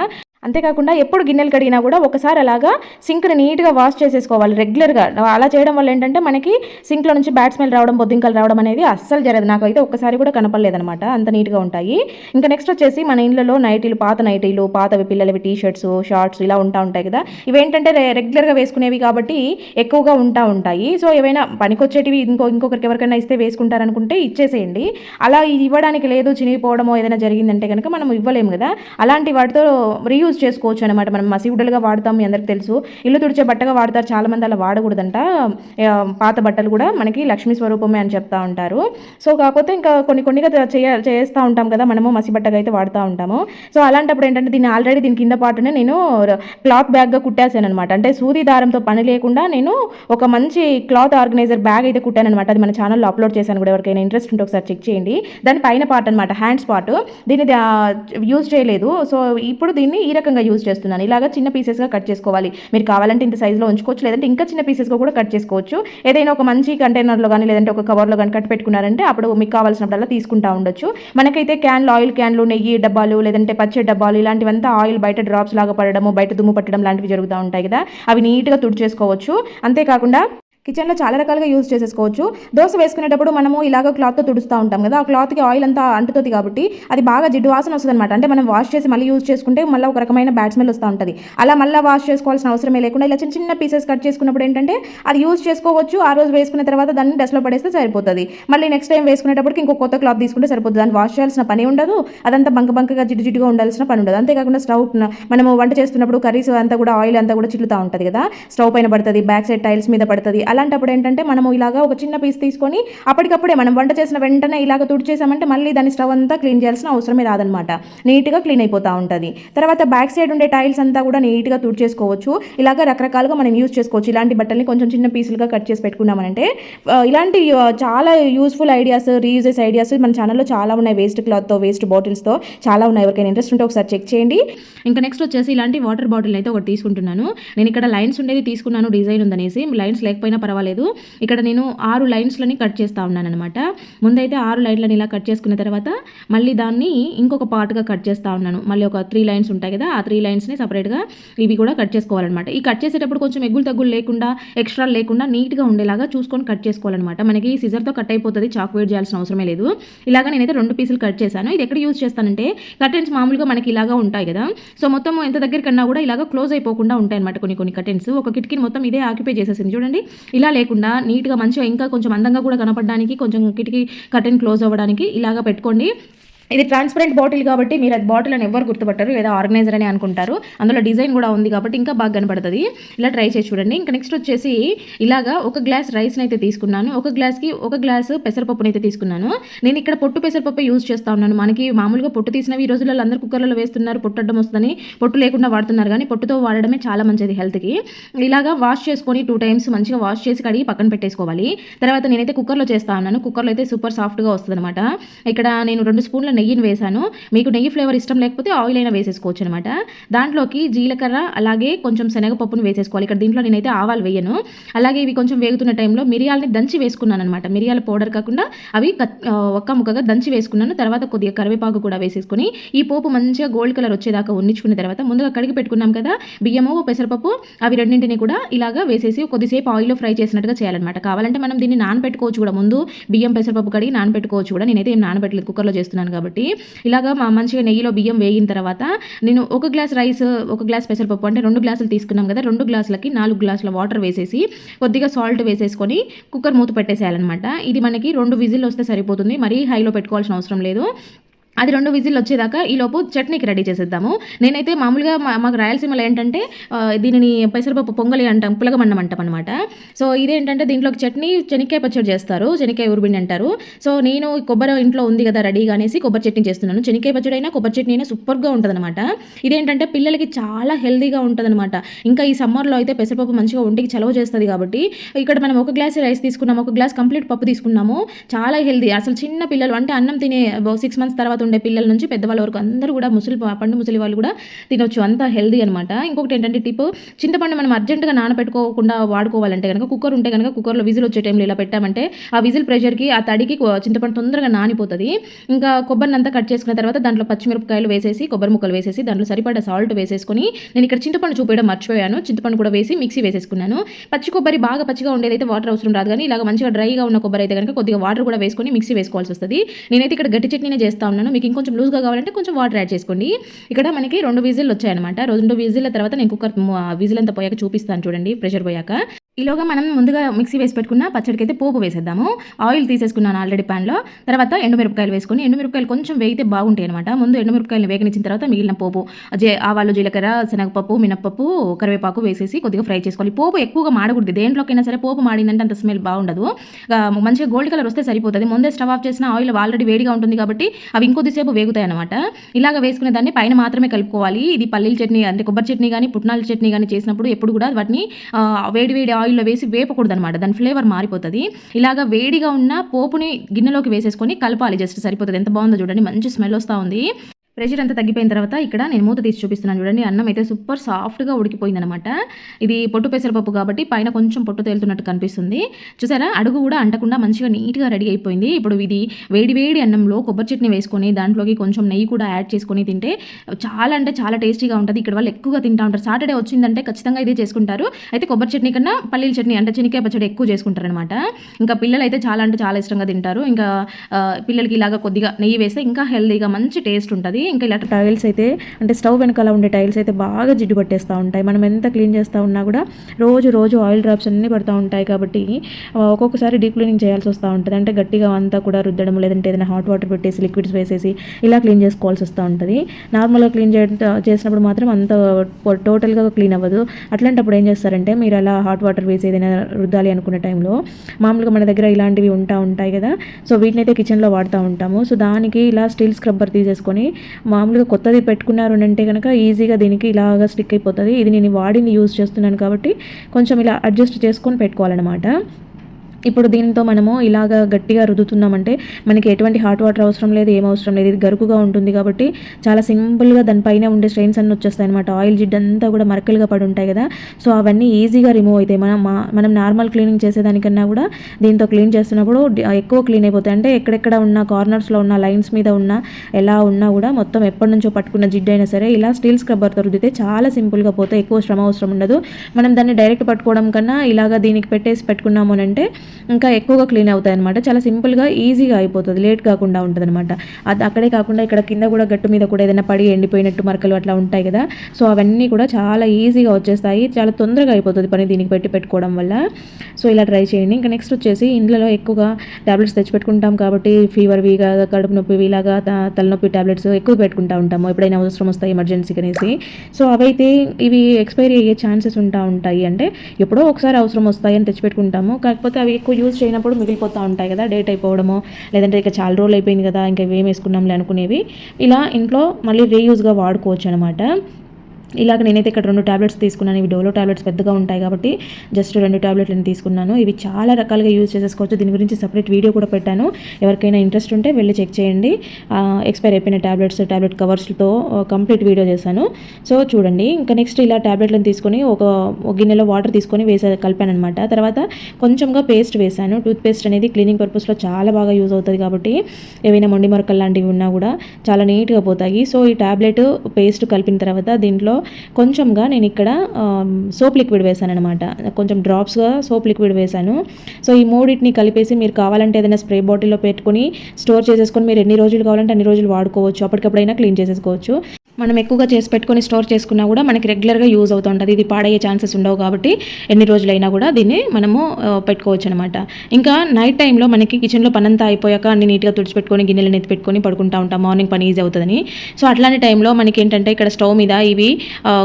అంతేకాకుండా ఎప్పుడు గిన్నెలు కడిగినా కూడా ఒకసారి అలాగా సింక్ని నీట్గా వాష్ చేసేసుకోవాలి రెగ్యులర్గా. అలా చేయడం వల్ల ఏంటంటే మనకి సింక్లో నుంచి బ్యాడ్ స్మెల్ రావడం బొద్దింకలు రావడం అనేది అస్సలు జరగదు. నాకైతే ఒక్కసారి కూడా కనపడలేదనమాట అంత నీట్గా ఉంటాయి. ఇంకా నెక్స్ట్ వచ్చేసి మన ఇళ్ళలో నైటీలు పాత నైటీలు పాతవి పిల్లలవి టీ షర్ట్స్ షార్ట్స్ ఇలా ఉంటా ఉంటాయి కదా. ఇవేంటంటే రె- రెగ్యులర్గా వేసుకునేవి కాబట్టి ఎక్కువగా ఉంటా ఉంటాయి. సో ఏవైనా పనికొచ్చేటివి ఇంకో ఇంకొకరికి ఎవరికైనా ఇస్తే వేసుకుంటారనుకుంటే ఇచ్చేసేయండి. అలా ఇవ్వడానికి లేదు చినిగిపోవడమో ఏదైనా జరిగిందంటే కనుక మనం ఇవ్వలేము కదా. అలాంటి వాటితో రీయూజ్ చేసుకోవచ్చు అనమాట మనం మసిగుడ్డలుగా వాడతాం మీ అందరికి తెలుసు. ఇల్లు తుడిచే బట్టగా వాడతారు చాలామంది అలా వాడకూడదంట. పాత బట్టలు కూడా మనకి లక్ష్మీ స్వరూపమే అని చెప్తా ఉంటారు. సో కాకపోతే ఇంకా కొన్ని కొన్నిగా చేయ చేస్తూ ఉంటాం కదా మనము మసి బట్టగా అయితే వాడుతూ ఉంటాము. సో అలాంటప్పుడు ఏంటంటే దీన్ని ఆల్రెడీ దీని కింద పాటునే నేను క్లాత్ బ్యాగ్గా కుట్టాసాను అనమాట అంటే సూది దారంతో పని లేకుండా నేను ఒక మంచి క్లాత్ ఆర్గనైజర్ బ్యాగ్ అయితే కుట్టాను అనమాట అది మన ఛానల్లో అప్లోడ్ చేశాను కూడా. ఎవరికైనా ఇంట్రెస్ట్ ఉంటే ఒకసారి చెక్ చేయండి. దాని పైన పార్ట్ అనమాట హ్యాండ్స్ పార్ట్. దీన్ని యూజ్ చేయలేదు. సో ఇప్పుడు దీన్ని ఈ రకంగా యూజ్ చేస్తున్నాను. ఇలాగా చిన్న పీసెస్గా కట్ చేసుకోవాలి. మీరు కావాలంటే ఇంత సైజులో ఉంచుకోవచ్చు లేదంటే ఇంకా చిన్న పీసెస్గా కూడా కట్ చేసుకోవచ్చు. ఏదైనా ఒక మంచి కంటైనర్లో కానీ లేదంటే ఒక కవర్లో కానీ కట్ పెట్టుకున్నారంటే అప్పుడు మీకు కావాల్సినప్పుడల్లా తీసుకుంటా ఉండొచ్చు. మనకైతే క్యాన్లు ఆయిల్ క్యాన్లు నెయ్యి డబ్బాలు లేదంటే పచ్చడి డబ్బాలు ఇలాంటివంతా ఆయిల్ బయట డ్రాప్స్ లాగా పడడము బయట దుమ్ము పట్టడం లాంటివి జరుగుతూ ఉంటాయి కదా. అవి నీట్గా తుడిచేసుకోవచ్చు. అంతేకాకుండా కిచెన్లో చాలా రకాలుగా యూజ్ చేసేసుకోవచ్చు. దోశ వేసుకునేటప్పుడు మనము ఇలాగ క్లాత్తో తుడుస్తూ ఉంటాం కదా ఆ క్లాత్కి ఆయిల్ అంతా అంటుతుంది కాబట్టి అది బాగా జిడ్డు వాసన వస్తుంది అనమాట అంటే మనం వాష్ చేసి మళ్ళీ యూజ్ చేసుకుంటే మళ్ళీ ఒక రకమైన బ్యాడ్ స్మెల్ వస్తూ ఉంటుంది. అలా మళ్ళీ వాష్ చేసుకోవాల్సిన అవసరమే లేకుండా ఇలా చిన్న చిన్న పీసెస్ కట్ చేసుకున్నప్పుడు ఏంటంటే అది యూజ్ చేసుకోవచ్చు. ఆ రోజు వేసుకున్న తర్వాత దాన్ని డస్ట్లో పడేస్తే సరిపోతుంది. మళ్ళీ నెక్స్ట్ టైం వేసుకునేటప్పటికి ఇంకో కొత్త క్లాత్ తీసుకుంటే సరిపోతుంది. దాన్ని వాష్ చేయాల్సిన పని ఉండదు. అదంతా బంక బంకగా జిడ్డు జిడ్డుగా ఉండాల్సిన పని ఉండదు. అంతేకాకుండా స్టవ్ మనము వంట చేస్తున్నప్పుడు కర్రీస్ అంతా కూడా ఆయిల్ అంతా కూడా చిల్లుతూ ఉంటుంది కదా. స్టవ్ పైన పడుతుంది బ్యాక్ సైడ్ టైల్స్ మీద పడుతుంది. అలాంటప్పుడు ఏంటంటే మనము ఇలాగా ఒక చిన్న పీస్ తీసుకొని అప్పటికప్పుడే మనం వంట చేసిన వెంటనే ఇలాగ తుడిచేసామంటే మళ్ళీ దాని స్టవ్ అంతా క్లీన్ చేయాల్సిన అవసరమే రాదనమాట నీట్గా క్లీన్ అయిపోతూ ఉంటుంది. తర్వాత బ్యాక్ సైడ్ ఉండే టైల్స్ అంతా కూడా నీట్గా తుడిచేసుకోవచ్చు. ఇలాగ రకరకాలుగా మనం యూజ్ చేసుకోవచ్చు. ఇలాంటి బట్టల్ని కొంచెం చిన్న పీసులుగా కట్ చేసి పెట్టుకున్నామంటే ఇలాంటి చాలా యూస్ఫుల్ ఐడియాస్ రీయూజెస్ ఐడియాస్ మన ఛానల్లో చాలా ఉన్నాయి. వేస్ట్ క్లాత్తో వేస్ట్ బాటిల్స్తో చాలా ఉన్నాయి. ఎవరికైనా ఇంట్రెస్ట్ ఉంటే ఒకసారి చెక్ చేయండి. ఇంకా నెక్స్ట్ వచ్చేసి ఇలాంటి వాటర్ బాటిల్ అయితే ఒకటి తీసుకుంటున్నాను. నేను ఇక్కడ లైన్స్ ఉండేది తీసుకున్నాను డిజైన్ ఉందనేసి. లైన్స్ లేకపోయినా పర్వాలేదు. ఇక్కడ నేను ఆరు లైన్స్లని కట్ చేస్తూ ఉన్నాను అనమాట ముందైతే ఆరు లైన్లని ఇలా కట్ చేసుకున్న తర్వాత మళ్ళీ దాన్ని ఇంకొక పార్ట్గా కట్ చేస్తూ ఉన్నాను. మళ్ళీ ఒక త్రీ లైన్స్ ఉంటాయి కదా ఆ త్రీ లైన్స్ని సపరేట్గా ఇవి కూడా కట్ చేసుకోవాలన్నమాట. ఈ కట్ చేసేటప్పుడు కొంచెం ఎగ్గులు తగ్గులు లేకుండా ఎక్స్ట్రా లేకుండా నీట్గా ఉండేలాగా చూసుకొని కట్ చేసుకోవాలన్నమాట. మనకి సిజర్తో కట్ అయిపోతుంది చాక్ వేట్ చేయాల్సిన అవసరమే లేదు. ఇలాగా నేనైతే రెండు పీసులు కట్ చేశాను. ఇది ఎక్కడ యూజ్ చేస్తానంటే కర్టెన్స్ మామూలుగా మనకి ఇలాగా ఉంటాయి కదా. సో మొత్తం ఎంత దగ్గర కన్నా కూడా ఇలాగా క్లోజ్ అయిపోకుండా ఉంటాయి అనమాట కొన్ని కొన్ని కర్టెన్స్ ఒక కిటికీని మొత్తం ఇదే ఆక్యుపై చేసేసింది. చూడండి ఇలా లేకుండా నీట్గా మంచిగా ఇంకా కొంచెం అందంగా కూడా కనపడడానికి కొంచెం కిటికీ కర్టెన్ క్లోజ్ అవ్వడానికి ఇలాగా పెట్టుకోండి. ఇది ట్రాన్స్పరెంట్ బాటిల్ కాబట్టి మీరు అది బాటిల్ అని ఎవరు గుర్తుపట్టరు లేదా ఆర్గనైజర్ అని అనుకుంటారు. అందులో డిజైన్ కూడా ఉంది కాబట్టి ఇంకా బాగా కనపడుతుంది. ఇలా ట్రై చేసి చూడండి. ఇంకా నెక్స్ట్ వచ్చేసి ఇలాగా ఒక గ్లాస్ రైస్ని అయితే తీసుకున్నాను. ఒక గ్లాస్కి ఒక గ్లాస్ పెసరపప్పుని అయితే తీసుకున్నాను. నేను ఇక్కడ పొట్టు పెసరపప్పు యూజ్ చేస్తా ఉన్నాను. మనకి మామూలుగా పొట్టు తీసినవి ఈ రోజుల్లో అందరూ కుక్కర్లలో వేస్తున్నారు. పొట్టు అడ్డం వస్తుందని పొట్టు లేకుండా వాడుతున్నారు కానీ పొట్టుతో వాడడమే చాలా మంచిది హెల్త్కి ఇలాగా వాష్ చేసుకొని టూ టైమ్స్ మంచిగా వాష్ చేసి కడిగి పక్కన పెట్టేసుకోవాలి. తర్వాత నేనైతే కుక్కర్లో చేస్తా ఉన్నాను. కుక్కర్లో అయితే సూపర్ సాఫ్ట్గా వస్తుంది అనమాట ఇక్కడ నేను రెండు స్పూన్ల నెయ్యిని వేసాను మీకు నెయ్యి ఫ్లేవర్ ఇష్టం లేకపోతే ఆయిల్ అయినా వేసేసుకోవచ్చు అనమాట దాంట్లోకి జీలకర్ర అలాగే కొంచెం శనగపప్పును వేసేసుకోవాలి. ఇక్కడ దీంట్లో నేనైతే ఆవాలు వేయను. అలాగే ఇవి కొంచెం వేగుతున్న టైంలో మిరియాలని దంచి వేసుకున్నాను అనమాట మిరియాల పౌడర్ కాకుండా అవి ఒక్క ముక్కగా దంచి వేసుకున్నాను. తర్వాత కొద్దిగా కరివేపాకు కూడా వేసేసుకొని ఈ పోపు మంచిగా గోల్డ్ కలర్ వచ్చేదాకా ఉన్నించుకున్న తర్వాత ముందుగా కడిగి పెట్టుకున్నాం కదా బియ్యము పెసరపప్పు అవి రెండింటిని కూడా ఇలాగా వేసేసి కొద్దిసేపు ఆయిల్లో ఫ్రై చేసినట్టుగా చేయాలన్నమాట. కావాలంటే మనం దీన్ని నానబెట్టుకోవచ్చు కూడా. ముందు బియ్యం పెసరపప్పు కడిగి నానబెట్టుకోవచ్చు కూడా. నేనైతే ఏం నానబెట్టలేదు కుక్కర్లో చేస్తున్నాను కాబట్టి. ఇలాగా మా- మంచిగా నెయ్యిలో బియ్యం వేగిన తర్వాత నేను ఒక గ్లాస్ రైస్ ఒక గ్లాస్ పెసరపప్పు అంటే రెండు గ్లాసులు తీసుకున్నాం కదా రెండు గ్లాసులకి నాలుగు గ్లాసుల వాటర్ వేసేసి కొద్దిగా సాల్ట్ వేసేసుకొని కుక్కర్ మూత పెట్టేసేయాలన్నమాట. ఇది మనకి రెండు విజిల్ వస్తే సరిపోతుంది. మరీ హైలో పెట్టుకోవాల్సిన అవసరం లేదు. అది రెండు విజిల్ వచ్చేదాకా ఈ లోపు చట్నీకి రెడీ చేసేద్దాము. నేనైతే మామూలుగా మా- మాకు రాయలసీమలో ఏంటంటే దీనిని పెసరపప్పు పొంగలి అంటాం పులగమన్నం అంటాం అనమాట సో ఇదేంటంటే దీంట్లోకి చట్నీ చెనిక్కాయ పచ్చడి చేస్తారు చెనిక్కాయ ఉరుబిండి అంటారు. సో నేను కొబ్బరి ఇంట్లో ఉంది కదా రెడీగా అనేసి కొబ్బరి చట్నీ చేస్తున్నాను. చెనిక్కాయ పచ్చడి అయినా కొబ్బరి చట్నీ అయినా సూపర్గా ఉంటుందన్నమాట. ఇదేంటంటే పిల్లలకి చాలా హెల్దీగా ఉంటుందన్నమాట. ఇంకా ఈ సమ్మర్లో అయితే పెసరపప్పు మంచిగా ఒంటికి చలవ చేస్తుంది కాబట్టి ఇక్కడ మనం ఒక గ్లాస్ రైస్ తీసుకున్నాము ఒక గ్లాస్ కంప్లీట్ పప్పు తీసుకున్నాము చాలా హెల్దీ. అసలు చిన్న పిల్లలు అంటే అన్నం తినే సిక్స్ మంత్స్ తర్వాత ఉండే పిల్లల నుంచి పెద్దవాళ్ళ వరకు అందరూ కూడా ముసలి పండు ముసలి వాళ్ళు కూడా తినొచ్చు. అంత హెల్దీ అనమాట ఇంకొకటి ఏంటంటే టిప్ చింతపండు మనం అర్జెంటుగా నానబెట్టుకోకుండా వాడుకోవాలంటే కనుక కుక్కర్ ఉంటే కనుక కుక్కర్లో విజిల్ వచ్చే టైంలో ఇలా పెట్టామంటే ఆ విజిల్ ప్రెషర్కి ఆ తడికి చింతపండు తొందరగా నానిపోతుంది. ఇంకా కొబ్బరిని అంతా కట్ చేసుకున్న తర్వాత దాంట్లో పచ్చిమిరపకాయలు వేసేసి కొబ్బరి ముక్కలు వేసేసి దాంట్లో సరిపడా సాల్ట్ వేసేసుకొని నేను ఇక్కడ చింతపండు చూపించడం మర్చిపోయాను. చింతపండు కూడా వేసి మిక్సీ వేసేసుకున్నాను. పచ్చి కొబ్బరి బాగా పచ్చిగా ఉండేదైతే వాటర్ అవసరం రాదు కానీ ఇలాగ మంచిగా డ్రైగా ఉన్న కొబ్బరి అయితే కనుక కొద్దిగా వాటర్ కూడా వేసుకొని మిక్సీ వేసుకోవాల్సి వస్తుంది. నేనైతే ఇక్కడ గట్టి చట్నీనే చేస్తా ఉన్నాను. మీకు ఇంకొంచెం లూజ్గా కావాలంటే కొంచెం వాటర్ యాడ్ చేసుకోండి. ఇక్కడ మనకి రెండు విజిల్ వచ్చాయన్నమాట. రెండు విజిల్ తర్వాత నేను కుక్కర్ విజిల్ అంతా పోయాక చూపిస్తాను చూడండి ప్రెషర్ పోయాక. ఈలోగా మనం ముందుగా మిక్సీ వేసి పెట్టుకున్న పచ్చడికి అయితే పోపు వేసేద్దాము. ఆయిల్ తీసేసుకున్నాను ఆల్రెడీ ప్యాన్లో. తర్వాత ఎండుమిరపకాయలు వేసుకొని ఎండుమిరపకాయలు కొంచెం వేగితే బాగుంటాయి అనమాట ముందు ఎండుమిరపకాయలు వేగనిచ్చిన తర్వాత మిగిలిన పోపు జే ఆవాలు జీలకర్ర శనగపప్పు మినప్పప్పు కరివేపాకు వేసేసి కొద్దిగా ఫ్రై చేసుకోవాలి. పోపు ఎక్కువగా మాడకూడదు. దేంట్లోకైనా సరే పోపు మాడిందంటే అంత స్మెల్ బాగుండదు. మంచిగా గోల్డ్ కలర్ వస్తే సరిపోతుంది. ముందే స్టవ్ ఆఫ్ చేసిన ఆయిల్ ఆల్రెడీ వేడిగా ఉంటుంది కాబట్టి అవి ఇంకొద్దిసేపు వేగుతాయి అనమాట ఇలాగ వేసుకునే దాన్ని పైన మాత్రమే కలుపుకోవాలి. ఇది పల్లీల చట్నీ అంటే కొబ్బరి చట్నీ కానీ పుట్నాల చట్నీ కానీ చేసినప్పుడు ఎప్పుడు కూడా వాటిని వేడి వేడి ఆయిల్ ఆయిల్లో వేసి వేపకూడదు అనమాట దాని ఫ్లేవర్ మారిపోతుంది. ఇలాగ వేడిగా ఉన్న పోపుని గిన్నెలోకి వేసేసుకొని కలపాలి. జస్ట్ సరిపోతుంది. ఎంత బాగుందో చూడండి. మంచి స్మెల్ వస్తూ ఉంది. ప్రెషర్ అంతా తగ్గిపోయిన తర్వాత ఇక్కడ నేను మూత తీసి చూపిస్తున్నాను చూడండి. అన్నం అయితే సూపర్ సాఫ్ట్గా ఉడికిపోయింది అనమాట ఇది పొట్టు పెసరపప్పు కాబట్టి పైన కొంచెం పొట్టు తేలుతున్నట్టు కనిపిస్తుంది. చూసారా? అడుగు కూడా అంటకుండా మంచిగా నీట్గా రెడీ అయిపోయింది. ఇప్పుడు ఇది వేడి వేడి అన్నంలో కొబ్బరి చట్నీ వేసుకొని దాంట్లోకి కొంచెం నెయ్యి కూడా యాడ్ చేసుకొని తింటే చాలా అంటే చాలా టేస్టీగా ఉంటుంది. ఇక్కడ వాళ్ళు ఎక్కువగా తింటా ఉంటారు. సాటర్డే వచ్చిందంటే ఖచ్చితంగా ఇదే చేసుకుంటారు. అయితే కొబ్బరి చట్నీ కన్నా పల్లీల చట్నీ అంటే చెనికాయ పచ్చడి ఎక్కువ చేసుకుంటారు అనమాట ఇంకా పిల్లలు అయితే చాలా అంటే చాలా ఇష్టంగా తింటారు. ఇంకా పిల్లలకి ఇలాగా కొద్దిగా నెయ్యి వేస్తే ఇంకా హెల్తీగా మంచి టేస్ట్ ఉంటుంది. ఇంకా ఇలా టైల్స్ అయితే అంటే స్టవ్ వెనకాల ఉండే టైల్స్ అయితే బాగా జిడ్డు పట్టేస్తూ ఉంటాయి. మనం ఎంత క్లీన్ చేస్తూ ఉన్నా కూడా రోజు రోజు ఆయిల్ డ్రాప్స్ అన్నీ పడుతూ ఉంటాయి కాబట్టి ఒక్కొక్కసారి డీప్ క్లీనింగ్ చేయాల్సి వస్తూ ఉంటుంది. అంటే గట్టిగా అంతా కూడా రుద్దడం లేదంటే ఏదైనా హాట్ వాటర్ పెట్టేసి లిక్విడ్స్ వేసేసి ఇలా క్లీన్ చేసుకోవాల్సి వస్తూ ఉంటుంది. నార్మల్గా క్లీన్ చేయడం చేసినప్పుడు మాత్రం అంత టోటల్గా క్లీన్ అవ్వదు. అట్లాంటప్పుడు ఏం చేస్తారంటే మీరు అలా హాట్ వాటర్ వేసి ఏదైనా రుద్దాలి అనుకునే టైంలో మామూలుగా మన దగ్గర ఇలాంటివి ఉంటా ఉంటాయి కదా సో వీటిని అయితే కిచెన్లో వాడుతూ ఉంటాము. సో దానికి ఇలా స్టీల్ స్క్రబ్బర్ తీసేసుకొని మామూలుగా కొత్తది పెట్టుకున్నారు అంటే కనుక ఈజీగా దీనికి ఇలాగా స్టిక్ అయిపోతుంది. ఇది నేను వాడిని యూజ్ చేస్తున్నాను కాబట్టి కొంచెం ఇలా అడ్జస్ట్ చేసుకొని పెట్టుకోవాలన్నమాట. ఇప్పుడు దీంతో మనము ఇలాగ గట్టిగా రుద్దుతున్నామంటే మనకి ఎటువంటి హాట్ వాటర్ అవసరం లేదు ఏం అవసరం లేదు. ఇది గరుకుగా ఉంటుంది కాబట్టి చాలా సింపుల్గా దానిపైన ఉండే స్ట్రెయిన్స్ అన్నీ వచ్చేస్తాయి అనమాట ఆయిల్ జిడ్ అంతా కూడా మరకలుగా పడి ఉంటాయి కదా. సో అవన్నీ ఈజీగా రిమూవ్ అవుతాయి. మనం మనం నార్మల్ క్లీనింగ్ చేసేదానికన్నా కూడా దీంతో క్లీన్ చేస్తున్నప్పుడు ఎక్కువ క్లీన్ అయిపోతాయి. అంటే ఎక్కడెక్కడ ఉన్న కార్నర్స్లో ఉన్న లైన్స్ మీద ఉన్న ఎలా ఉన్నా కూడా మొత్తం ఎప్పటి నుంచో పట్టుకున్న జిడ్ అయినా సరే ఇలా స్టీల్ స్క్రబ్బర్తో రుద్దితే చాలా సింపుల్గా పోతే ఎక్కువ శ్రమ అవసరం ఉండదు. మనం దాన్ని డైరెక్ట్ పట్టుకోవడం కన్నా ఇలాగ దీనికి పెట్టేసి పెట్టుకున్నాము అని అంటే ఇంకా ఎక్కువగా క్లీన్ అవుతాయి అనమాట చాలా సింపుల్గా ఈజీగా అయిపోతుంది. లేట్ కాకుండా ఉంటుంది అనమాట అది అక్కడే కాకుండా ఇక్కడ కింద కూడా గట్టు మీద కూడా ఏదైనా పడి ఎండిపోయినట్టు మరకలు అట్లా ఉంటాయి కదా. సో అవన్నీ కూడా చాలా ఈజీగా వచ్చేస్తాయి. చాలా తొందరగా అయిపోతుంది పని దీనికి పెట్టి పెట్టుకోవడం వల్ల. సో ఇలా ట్రై చేయండి. ఇంకా నెక్స్ట్ వచ్చేసి ఇండ్లలో ఎక్కువగా ట్యాబ్లెట్స్ తెచ్చి పెట్టుకుంటాం కాబట్టి ఫీవర్వి కడుపు నొప్పి ఇలాగా తలనొప్పి ట్యాబ్లెట్స్ ఎక్కువ పెట్టుకుంటా ఉంటాము. ఎప్పుడైనా అవసరం వస్తాయి ఎమర్జెన్సీ అనేసి సో అవైతే ఇవి ఎక్స్పైరీ అయ్యే ఛాన్సెస్ ఉంటా ఉంటాయి. అంటే ఎప్పుడో ఒకసారి అవసరం వస్తాయి అని తెచ్చిపెట్టుకుంటాము. కాకపోతే అవి ఎక్కువ యూజ్ చేయనప్పుడు మిగిలిపోతూ ఉంటాయి కదా డేట్ అయిపోవడము లేదంటే ఇక చాలా రోజులు అయిపోయింది కదా ఇంకా ఇవేం వేసుకున్నాంలే అనుకునేవి. ఇలా ఇంట్లో మళ్ళీ రీయూజ్గా వాడుకోవచ్చు అనమాట ఇలాగ నేనైతే ఇక్కడ రెండు ట్యాబ్లెట్స్ తీసుకున్నాను. ఇవి డోలో టాబ్లెట్స్ పెద్దగా ఉంటాయి కాబట్టి జస్ట్ రెండు టాబ్లెట్లను తీసుకున్నాను. ఇవి చాలా రకాలుగా యూజ్ చేసేసుకోవచ్చు. దీని గురించి సపరేట్ వీడియో కూడా పెట్టాను. ఎవరికైనా ఇంట్రెస్ట్ ఉంటే వెళ్ళి చెక్ చేయండి. ఎక్స్పైర్ అయిపోయిన టాబ్లెట్స్ టాబ్లెట్ కవర్స్తో కంప్లీట్ వీడియో చేశాను. సో చూడండి ఇంకా నెక్స్ట్ ఇలా టాబ్లెట్లను తీసుకొని ఒక గిన్నెలో వాటర్ తీసుకొని వేసే కలిపాను అనమాట తర్వాత కొంచెంగా పేస్ట్ వేశాను. టూత్ పేస్ట్ అనేది క్లీనింగ్ పర్పస్లో చాలా బాగా యూజ్ అవుతుంది కాబట్టి ఏవైనా మొండి మరకలు లాంటివి ఉన్నా కూడా చాలా నీట్గా పోతాయి. సో ఈ టాబ్లెట్ పేస్ట్ కలిపిన తర్వాత దీంట్లో కొంచెంగా నేను ఇక్కడ సోప్ లిక్విడ్ వేసాను అనమాట కొంచెం డ్రాప్స్గా సోప్ లిక్విడ్ వేశాను సో ఈ మూడింటిని కలిపేసి మీరు కావాలంటే ఏదైనా స్ప్రే బాటిల్లో పెట్టుకొని స్టోర్ చేసేసుకొని మీరు ఎన్ని రోజులు కావాలంటే అన్ని రోజులు వాడుకోవచ్చు. అప్పటికప్పుడైనా క్లీన్ చేసేసుకోవచ్చు. మనం ఎక్కువగా చేసి పెట్టుకొని స్టోర్ చేసుకున్నా కూడా మనకి రెగ్యులర్గా యూజ్ అవుతుంటుంది. ఇది పాడయ్యే ఛాన్సెస్ ఉండవు కాబట్టి ఎన్ని రోజులైనా కూడా దీన్ని మనము పెట్టుకోవచ్చు అనమాట ఇంకా నైట్ టైంలో మనకి కిచెన్లో పనంతా అయిపోయాక అన్ని నీట్గా తుడిచిపెట్టుకొని గిన్నెలు ఎత్తి పెట్టుకొని పడుకుంటా ఉంటాం. మార్నింగ్ పని ఈజీ అవుతుందని. సో అట్లాంటి టైంలో మనకి ఏంటంటే ఇక్కడ స్టవ్ మీద ఇవి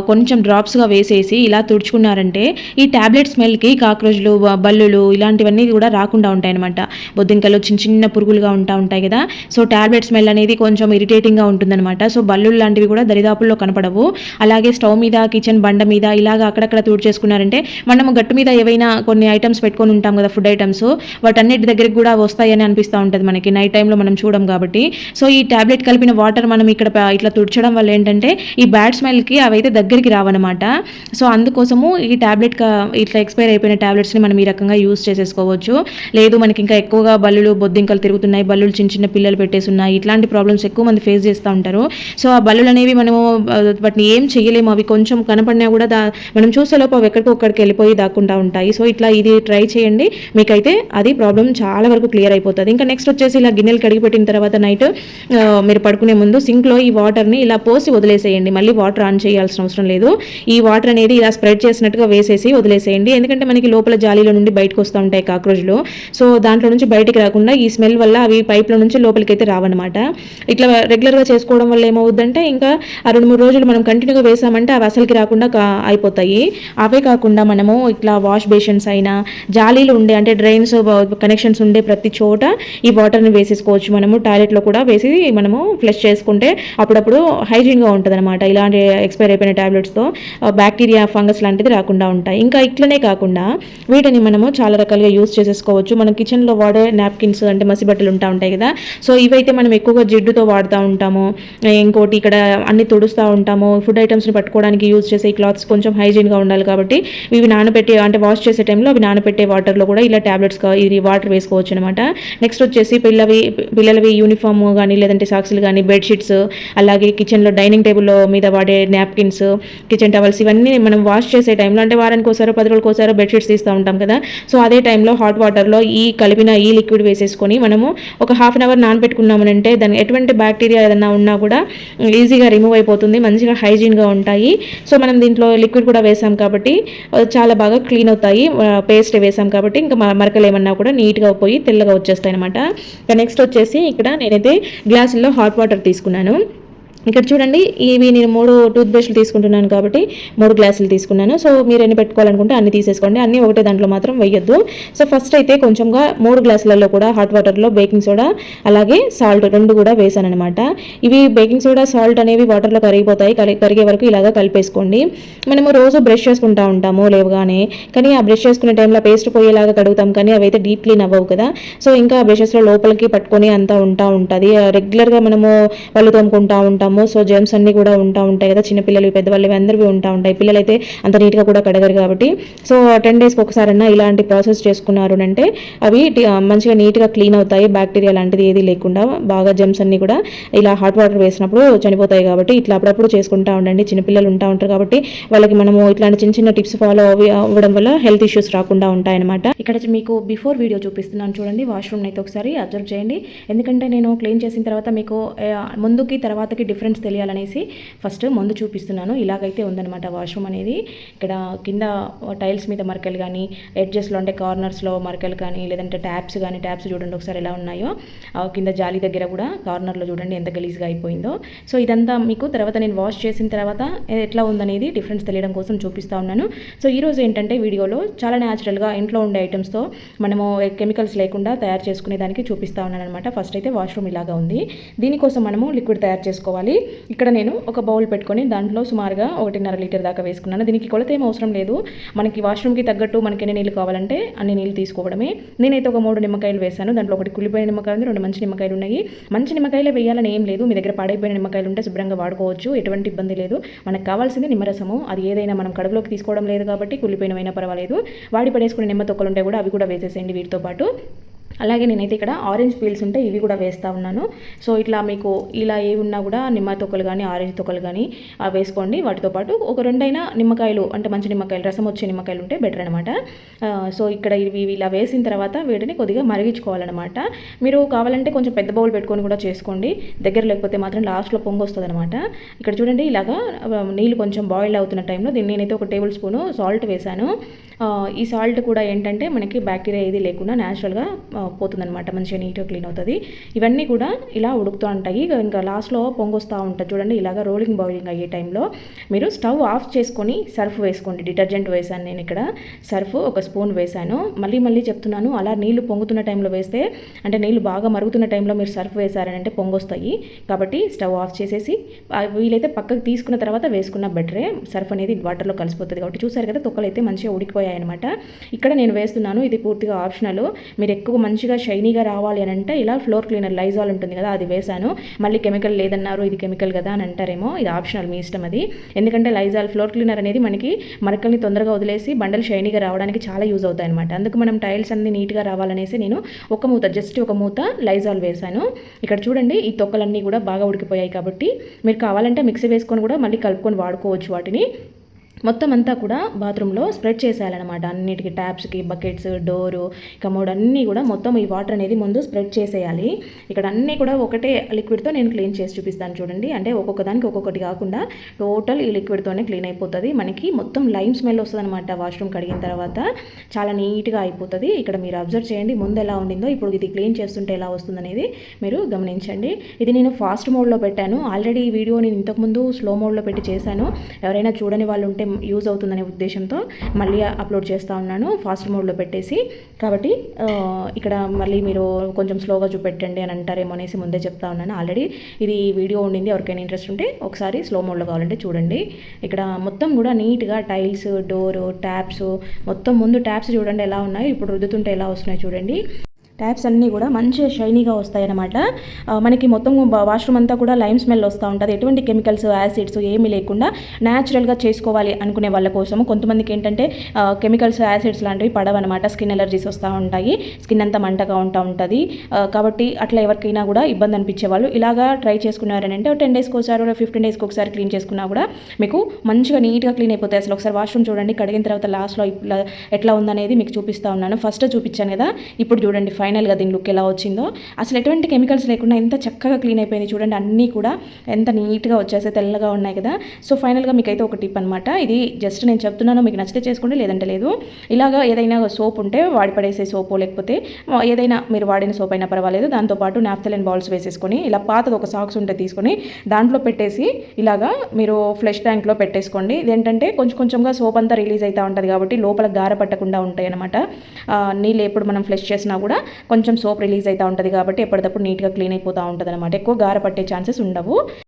కొంచెం డ్రాప్స్గా వేసేసి ఇలా తుడుచుకున్నారంటే ఈ ట్యాబ్లెట్ స్మెల్కి కాక్రోచ్లు బల్లులు ఇలాంటివన్నీ కూడా రాకుండా ఉంటాయన్నమాట బొద్దింకలు చిన్న చిన్న పురుగులుగా ఉంటా ఉంటాయి కదా. సో ట్యాబ్లెట్ స్మెల్ అనేది కొంచెం ఇరిటేటింగ్గా ఉంటుందన్నమాట సో బల్లులు లాంటివి కూడా దరిదాపుల్లో కనపడవు. అలాగే స్టవ్ మీద కిచెన్ బండ మీద ఇలాగ అక్కడక్కడ తూడు చేసుకున్నారంటే మనము గట్టు మీద ఏవైనా కొన్ని ఐటమ్స్ పెట్టుకొని ఉంటాం కదా ఫుడ్ ఐటమ్స్ వాటన్నిటి దగ్గరికి కూడా వస్తాయని అనిపిస్తూ ఉంటుంది మనకి. నైట్ టైంలో మనం చూడం కాబట్టి. సో ఈ టాబ్లెట్ కలిపిన వాటర్ మనం ఇక్కడ ఇట్లా తుడచడం వల్ల ఏంటంటే ఈ బ్యాడ్ స్మెల్కి అవైతే దగ్గరికి రావన్నమాట. సో అందుకోసము ఈ టాబ్లెట్ ఇట్లా ఎక్స్పైర్ అయిపోయిన ట్యాబ్లెట్స్ని మనం ఈ రకంగా యూస్ చేసేసుకోవచ్చు. లేదు మనకి ఇంకా ఎక్కువగా బల్లులు బొద్దింకలు తిరుగుతున్నాయి బల్లులు చిన్న చిన్న పిల్లలు పెట్టేసి ఉన్నాయి ఇట్లాంటి ప్రాబ్లమ్స్ ఎక్కువ మంది ఫేస్ చేస్తూ ఉంటారు. సో ఆ బల్లులు అనేవి మనము వాటిని ఏం చేయలేము అవి కొంచెం కనపడినా కూడా దా మనం చూసేలోపు అవి ఎక్కడికి ఒక్కడికి వెళ్ళిపోయి దాక్కుండా ఉంటాయి. సో ఇట్లా ఇది ట్రై చేయండి. మీకైతే అది ప్రాబ్లం చాలా వరకు క్లియర్ అయిపోతుంది. ఇంకా నెక్స్ట్ వచ్చేసి ఇలా గిన్నెలు కడిగి పెట్టిన తర్వాత నైట్ మీరు పడుకునే ముందు సింక్లో ఈ వాటర్ని ఇలా పోసి వదిలేసేయండి. మళ్ళీ వాటర్ ఆన్ చేయాల్సిన అవసరం లేదు. ఈ వాటర్ అనేది ఇలా స్ప్రెడ్ చేసినట్టుగా వేసేసి వదిలేసేయండి. ఎందుకంటే మనకి లోపల జాలీలో నుండి బయటకు వస్తూ ఉంటాయి కాక్రోచ్లు. సో దాంట్లో నుంచి బయటికి రాకుండా ఈ స్మెల్ వల్ల అవి పైప్లో నుంచి లోపలికి అయితే రావన్నమాట. ఇట్లా రెగ్యులర్గా చేసుకోవడం వల్ల ఏమవుద్దంటే ఇంకా ఆ రెండు మూడు రోజులు మనం కంటిన్యూగా వేసామంటే అవి అసలుకి రాకుండా అయిపోతాయి. అవే కాకుండా మనము ఇట్లా వాష్ బేషన్స్ అయినా జాలీలు ఉండే అంటే డ్రైన్స్ కనెక్షన్స్ ఉండే ప్రతి చోట ఈ వాటర్ని వేసేసుకోవచ్చు మనము. టాయిలెట్లో కూడా వేసి మనము ఫ్లష్ చేసుకుంటే అప్పుడప్పుడు హైజీన్గా ఉంటుంది అనమాట ఇలాంటి ఎక్స్పైర్ అయిపోయిన టాబ్లెట్స్తో బ్యాక్టీరియా ఫంగస్ లాంటిది రాకుండా ఉంటాయి. ఇంకా ఇట్లనే కాకుండా వీటిని మనము చాలా రకాలుగా యూస్ చేసేసుకోవచ్చు. మనం కిచెన్లో వాడే నాప్కిన్స్ అంటే మసి బట్టలు ఉంటా ఉంటాయి కదా. సో ఇవైతే మనం ఎక్కువగా జిడ్డుతో వాడుతూ ఉంటాము. ఇంకోటి ఇక్కడ అన్ని తుడుస్తూ ఉంటాము. ఫుడ్ ఐటమ్స్ని పట్టుకోవడానికి యూజ్ చేసే ఈ క్లాత్స్ కొంచెం హైజీన్గా ఉండాలి కాబట్టి ఇవి నానబెట్టి అంటే వాష్ చేసే టైంలో అవి నానబెట్టే వాటర్లో కూడా ఇలా ట్యాబ్లెట్స్ ఇది వాటర్ వేసుకోవచ్చు అనమాట నెక్స్ట్ వచ్చేసి పిల్లవి పిల్లలవి యూనిఫామ్ కానీ లేదంటే సాక్స్లు కానీ బెడ్షీట్స్ అలాగే కిచెన్లో డైనింగ్ టేబుల్లో మీద వాడే నాప్కిన్స్ కిచెన్ టవల్స్ ఇవన్నీ మనం వాష్ చేసే టైంలో అంటే వారానికి ఒకసారో పది రోజులకు ఒకసారో బెడ్షీట్స్ తీస్తూ ఉంటాం కదా. సో అదే టైంలో హాట్ వాటర్లో ఈ కలిపిన ఈ లిక్విడ్ వేసేసుకొని మనము ఒక హాఫ్ అన్ అవర్ నానబెట్టుకున్నామనంటే దాని ఎటువంటి బ్యాక్టీరియా ఏదైనా ఉన్నా కూడా ఈజీగా రిమూవ్ అయిపోతుంది మంచిగా హైజీన్గా ఉంటాయి. సో మనం దీంట్లో లిక్విడ్ కూడా వేసాం కాబట్టి చాలా బాగా క్లీన్ అవుతాయి. పేస్ట్ వేసాం కాబట్టి ఇంకా మరకలు ఏమన్నా కూడా నీట్గా పోయి తెల్లగా వచ్చేస్తాయి అనమాట నెక్స్ట్ వచ్చేసి ఇక్కడ నేనైతే గ్లాసుల్లో హాట్ వాటర్ తీసుకున్నాను. ఇక్కడ చూడండి ఇవి నేను మూడు టూత్ బ్రష్లు తీసుకుంటున్నాను కాబట్టి మూడు గ్లాసులు తీసుకున్నాను. సో మీరు ఎన్ని పెట్టుకోవాలనుకుంటే అన్ని తీసేసుకోండి. అన్ని ఒకటే దాంట్లో మాత్రం వేయొద్దు. సో ఫస్ట్ అయితే కొంచెంగా మూడు గ్లాసులలో కూడా హాట్ వాటర్లో బేకింగ్ సోడా అలాగే సాల్ట్ రెండు కూడా వేసాను అనమాట ఇవి బేకింగ్ సోడా సాల్ట్ అనేవి వాటర్లో కరిగిపోతాయి. కరిగే వరకు ఇలాగా కలిపేసుకోండి. మనము రోజు బ్రష్ చేసుకుంటా ఉంటాము లేవగానే. కానీ ఆ బ్రష్ చేసుకునే టైంలో పేస్ట్ పోయేలాగా కడుగుతాం. కానీ అవి అయితే డీప్ క్లీన్ అవ్వవు కదా. సో ఇంకా బ్రషెస్లో లోపలికి పట్టుకొని అంతా ఉంటా ఉంటుంది. రెగ్యులర్గా మనము పళ్ళు తోముకుంటా ఉంటాము. సో జెమ్స్ అన్నీ కూడా ఉంటా ఉంటాయి కదా. చిన్నపిల్లలు పెద్దవాళ్ళు అందరివి ఉంటా ఉంటాయి. పిల్లలైతే అంత నీట్గా కూడా కడగరు కాబట్టి. సో టెన్ డేస్కి ఒకసారన్నా ఇలాంటి ప్రాసెస్ చేసుకున్నారు అంటే అవి మంచిగా నీట్గా క్లీన్ అవుతాయి. బ్యాక్టీరియా లాంటిది ఏది లేకుండా బాగా జెమ్స్ అన్నీ కూడా ఇలా హాట్ వాటర్ వేసినప్పుడు చనిపోతాయి కాబట్టి ఇట్లా అప్పుడప్పుడు చేసుకుంటా ఉండండి. చిన్నపిల్లలు ఉంటా ఉంటారు కాబట్టి వాళ్ళకి మనము ఇట్లాంటి చిన్న చిన్న టిప్స్ ఫాలో అవ్వడం వల్ల హెల్త్ ఇష్యూస్ రాకుండా ఉంటాయన్నమాట. ఇక్కడ మీకు బిఫోర్ వీడియో చూపిస్తున్నాను చూడండి. వాష్రూమ్ అయితే ఒకసారి అబ్జర్వ్ చేయండి. ఎందుకంటే నేను క్లీన్ చేసిన తర్వాత మీకు ముందుకి తర్వాతకి డిఫరెన్స్ తెలియాలనేసి ఫస్ట్ ముందు చూపిస్తున్నాను. ఇలాగైతే ఉందనమాట వాష్రూమ్ అనేది. ఇక్కడ కింద టైల్స్ మీద మరకలు కానీ ఎడ్జెస్లో అంటే కార్నర్స్లో మరకలు కానీ లేదంటే ట్యాప్స్ కానీ ట్యాప్స్ చూడండి ఒకసారి ఎలా ఉన్నాయో. ఆ కింద జాలి దగ్గర కూడా కార్నర్లో చూడండి ఎంత గలీజ్గా అయిపోయిందో. సో ఇదంతా మీకు తర్వాత నేను వాష్ చేసిన తర్వాత ఎట్లా ఉందనేది డిఫరెన్స్ తెలియడం కోసం చూపిస్తా ఉన్నాను. సో ఈరోజు ఏంటంటే వీడియోలో చాలా న్యాచురల్గా ఇంట్లో ఉండే ఐటమ్స్తో మనము కెమికల్స్ లేకుండా తయారు చేసుకునే దానికి చూపిస్తా ఉన్నాను అనమాట ఫస్ట్ అయితే వాష్రూమ్ ఇలాగా ఉంది. దీనికోసం మనము లిక్విడ్ తయారు చేసుకోవాలి. చూడండి ఇక్కడ నేను ఒక బౌల్ పెట్టుకొని దాంట్లో సుమారుగా ఒకటిన్నర లీటర్ దాకా వేసుకున్నాను. దీనికి కొలత ఏం అవసరం లేదు. మనకి వాష్రూమ్కి తగ్గట్టు మనకి ఎన్ని నీళ్ళు కావాలంటే అన్ని నీళ్ళు తీసుకోవడమే. నేనైతే ఒక మూడు నిమ్మకాయలు వేసాను. దాంట్లో ఒకటి కుళ్ళిపోయిన నిమ్మకాయ ఉంది రెండు మంచి నిమ్మకాయలు ఉన్నాయి. మంచి నిమ్మకాయలే వేయాలని ఏం లేదు. మీ దగ్గర పాడైపోయిన నిమ్మకాయలు ఉంటే శుభ్రంగా వాడుకోవచ్చు. ఎటువంటి ఇబ్బంది లేదు. మనకు కావాల్సింది నిమ్మరసము. అది ఏదైనా మనం కడుపులోకి తీసుకోవడం లేదు కాబట్టి కుళ్ళిపోయినవైనా పర్వాలేదు. వాడి పడేసుకునే నిమ్మ తొక్కలు ఉంటే కూడా అవి కూడా వేసేసేయండి వీటితో పాటు. అలాగే నేనైతే ఇక్కడ ఆరెంజ్ పీల్స్ ఉంటే ఇవి కూడా వేస్తూ ఉన్నాను. సో ఇట్లా మీకు ఇలా ఏ ఉన్నా కూడా నిమ్మ తొక్కలు కానీ ఆరెంజ్ తొక్కలు కానీ వేసుకోండి. వాటితో పాటు ఒక రెండైనా నిమ్మకాయలు అంటే మంచి నిమ్మకాయలు రసం వచ్చే నిమ్మకాయలు ఉంటే బెటర్ అనమాట సో ఇక్కడ ఇవి ఇలా వేసిన తర్వాత వీటిని కొద్దిగా మరిగించుకోవాలన్నమాట. మీరు కావాలంటే కొంచెం పెద్ద బౌల్ పెట్టుకొని కూడా చేసుకోండి. దగ్గర లేకపోతే మాత్రం లాస్ట్లో పొంగు వస్తుంది అనమాట ఇక్కడ చూడండి ఇలాగా నీళ్ళు కొంచెం బాయిల్ అవుతున్న టైంలో దీన్ని నేనైతే ఒక టేబుల్ స్పూను సాల్ట్ వేశాను. ఈ సాల్ట్ కూడా ఏంటంటే మనకి బ్యాక్టీరియా ఏది లేకుండా న్యాచురల్గా పోతుందన్నమాట. మంచిగా నీట్గా క్లీన్ అవుతుంది. ఇవన్నీ కూడా ఇలా ఉడుకుతూ ఉంటాయి. ఇంకా లాస్ట్లో పొంగొస్తూ ఉంటుంది చూడండి ఇలాగ రోలింగ్ బాయిలింగ్ అయ్యే టైంలో మీరు స్టవ్ ఆఫ్ చేసుకొని సర్ఫ్ వేసుకోండి. డిటర్జెంట్ వేశాను నేను ఇక్కడ. సర్ఫ్ ఒక స్పూన్ వేశాను మళ్ళీ మళ్ళీ చెప్తున్నాను అలా నీళ్ళు పొంగుతున్న టైంలో వేస్తే అంటే నీళ్ళు బాగా మరుగుతున్న టైంలో మీరు సర్ఫ్ వేశారనంటే పొంగొస్తాయి. కాబట్టి స్టవ్ ఆఫ్ చేసేసి వీలైతే పక్కకు తీసుకున్న తర్వాత వేసుకున్న బెటరే. సర్ఫ్ అనేది వాటర్లో కలిసిపోతుంది కాబట్టి చూసారు కదా తొక్కలు అయితే మంచిగా ఉడికిపోయాయి. అనమాట ఇక్కడ నేను వేస్తున్నాను ఇది పూర్తిగా ఆప్షనల్ మీరు ఎక్కువ మంచిగా షైనీగా రావాలి అని అంటే ఇలా ఫ్లోర్ క్లీనర్ లైజాల్ ఉంటుంది కదా అది వేశాను. మళ్ళీ కెమికల్ లేదన్నారు ఇది కెమికల్ కదా అని అంటారేమో ఇది ఆప్షనల్ మీ ఇష్టం అది. ఎందుకంటే లైజాల్ ఫ్లోర్ క్లీనర్ అనేది మనకి మరకల్ని తొందరగా వదిలేసి బండలు షైనీగా రావడానికి చాలా యూజ్ అవుతాయి అనమాట అందుకు మనం టైల్స్ అన్ని నీట్గా రావాలనేసి నేను ఒక మూత జస్ట్ ఒక మూత లైజాల్ వేశాను. ఇక్కడ చూడండి ఈ తొక్కలన్నీ కూడా బాగా ఉడికిపోయాయి కాబట్టి మీరు కావాలంటే మిక్సీ వేసుకొని కూడా మళ్ళీ కలుపుకొని వాడుకోవచ్చు వాటిని. మొత్తం అంతా కూడా బాత్రూంలో స్ప్రెడ్ చేసేయాలన్నమాట. అన్నిటికీ ట్యాప్స్కి బకెట్స్ డోరు కమోడ్ అన్నీ కూడా మొత్తం ఈ వాటర్ అనేది ముందు స్ప్రెడ్ చేసేయాలి. ఇక్కడ అన్నీ కూడా ఒకటే లిక్విడ్తో నేను క్లీన్ చేసి చూపిస్తాను చూడండి. అంటే ఒక్కొక్క దానికి ఒక్కొక్కటి కాకుండా టోటల్ ఈ లిక్విడ్తోనే క్లీన్ అయిపోతుంది. మనకి మొత్తం లైమ్ స్మెల్ వస్తుంది అనమాట వాష్రూమ్ కడిగిన తర్వాత. చాలా నీట్గా అయిపోతుంది. ఇక్కడ మీరు అబ్జర్వ్ చేయండి ముందు ఎలా ఉండిందో. ఇప్పుడు ఇది క్లీన్ చేస్తుంటే ఎలా వస్తుందనేది మీరు గమనించండి. ఇది నేను ఫాస్ట్ మోడ్లో పెట్టాను. ఆల్రెడీ ఈ వీడియో నేను ఇంతకుముందు స్లో మోడ్లో పెట్టి చేశాను. ఎవరైనా చూడని వాళ్ళు ఉంటే యూజ్ అవుతుందనే ఉద్దేశంతో మళ్ళీ అప్లోడ్ చేస్తూ ఉన్నాను ఫాస్ట్ మోడ్లో పెట్టేసి. కాబట్టి ఇక్కడ మళ్ళీ మీరు కొంచెం స్లోగా చూపెట్టండి అని అంటారేమో అనేసి ముందే చెప్తా ఉన్నాను ఆల్రెడీ ఇది వీడియో ఉండింది ఎవరికైనా ఇంట్రెస్ట్ ఉంటే ఒకసారి స్లో మోడ్లో కావాలంటే చూడండి. ఇక్కడ మొత్తం కూడా నీట్గా టైల్స్ డోరు ట్యాప్స్ మొత్తం ముందు ట్యాప్స్ చూడండి ఎలా ఉన్నాయి ఇప్పుడు రుద్దుతుంటే ఎలా వస్తున్నాయి చూడండి. ట్యాప్స్ అన్నీ కూడా మంచిగా షైనీగా వస్తాయన్నమాట. మనకి మొత్తం వాష్రూమ్ అంతా కూడా లైమ్ స్మెల్ వస్తూ ఉంటుంది. ఎటువంటి కెమికల్స్ యాసిడ్స్ ఏమీ లేకుండా న్యాచురల్గా చేసుకోవాలి అనుకునే వాళ్ళ కోసం కొంతమందికి ఏంటంటే కెమికల్స్ యాసిడ్స్ లాంటివి పడవన్నమాట. స్కిన్ ఎలర్జీస్ వస్తూ ఉంటాయి. స్కిన్ అంతా మంటగా ఉంటూ ఉంటుంది. కాబట్టి అట్లా ఎవరికైనా కూడా ఇబ్బంది అనిపించే వాళ్ళు ఇలాగా ట్రై చేసుకున్నారని అంటే టెన్ డేస్కి ఒకసారి ఫిఫ్టీన్ డేస్కి ఒకసారి క్లీన్ చేసుకున్నా కూడా మీకు మంచిగా నీట్గా క్లీన్ అయిపోతాయి. అసలు ఒకసారి వాష్రూమ్ చూడండి కడిగిన తర్వాత లాస్ట్లో ఇట్లా ఎట్లా ఉందనేది మీకు చూపిస్తూ ఉన్నాను. ఫస్ట్ చూపించాను కదా. ఇప్పుడు చూడండి ఫైన్ ఫైనల్గా దీని లుక్ ఎలా వచ్చిందో. అసలు ఎటువంటి కెమికల్స్ లేకుండా ఎంత చక్కగా క్లీన్ అయిపోయింది చూడండి అన్నీ కూడా ఎంత నీట్గా వచ్చేస్తే తెల్లగా ఉన్నాయి కదా. సో ఫైనల్గా మీకైతే ఒక టిప్ అనమాట ఇది జస్ట్ నేను చెప్తున్నాను మీకు నచ్చితే చేసుకోండి లేదంటే లేదు. ఇలాగా ఏదైనా సోప్ ఉంటే వాడి పడేసే సోపు లేకపోతే ఏదైనా మీరు వాడిన సోప్ అయినా పర్వాలేదు. దాంతోపాటు నాఫ్తలిన్ బాల్స్ వేసేసుకొని ఇలా పాతది ఒక సాక్స్ ఉంటే తీసుకొని దాంట్లో పెట్టేసి ఇలాగా మీరు ఫ్లెష్ ట్యాంక్లో పెట్టేసుకోండి. ఇదేంటంటే కొంచెం కొంచెంగా సోప్ అంతా రిలీజ్ అవుతూ ఉంటుంది కాబట్టి లోపల గార పట్టకుండా ఉంటాయి అనమాట నీళ్ళు ఎప్పుడు మనం ఫ్లెష్ చేసినా కూడా కొంచెం సోప్ రిలీజ్ అవుతూ ఉంటుంది కాబట్టి ఎప్పటికప్పుడు నీట్గా క్లీన్ అయిపోతూ ఉంటుంది అనమాట ఎక్కువ గార పట్టే ఛాన్సెస్ ఉండవు.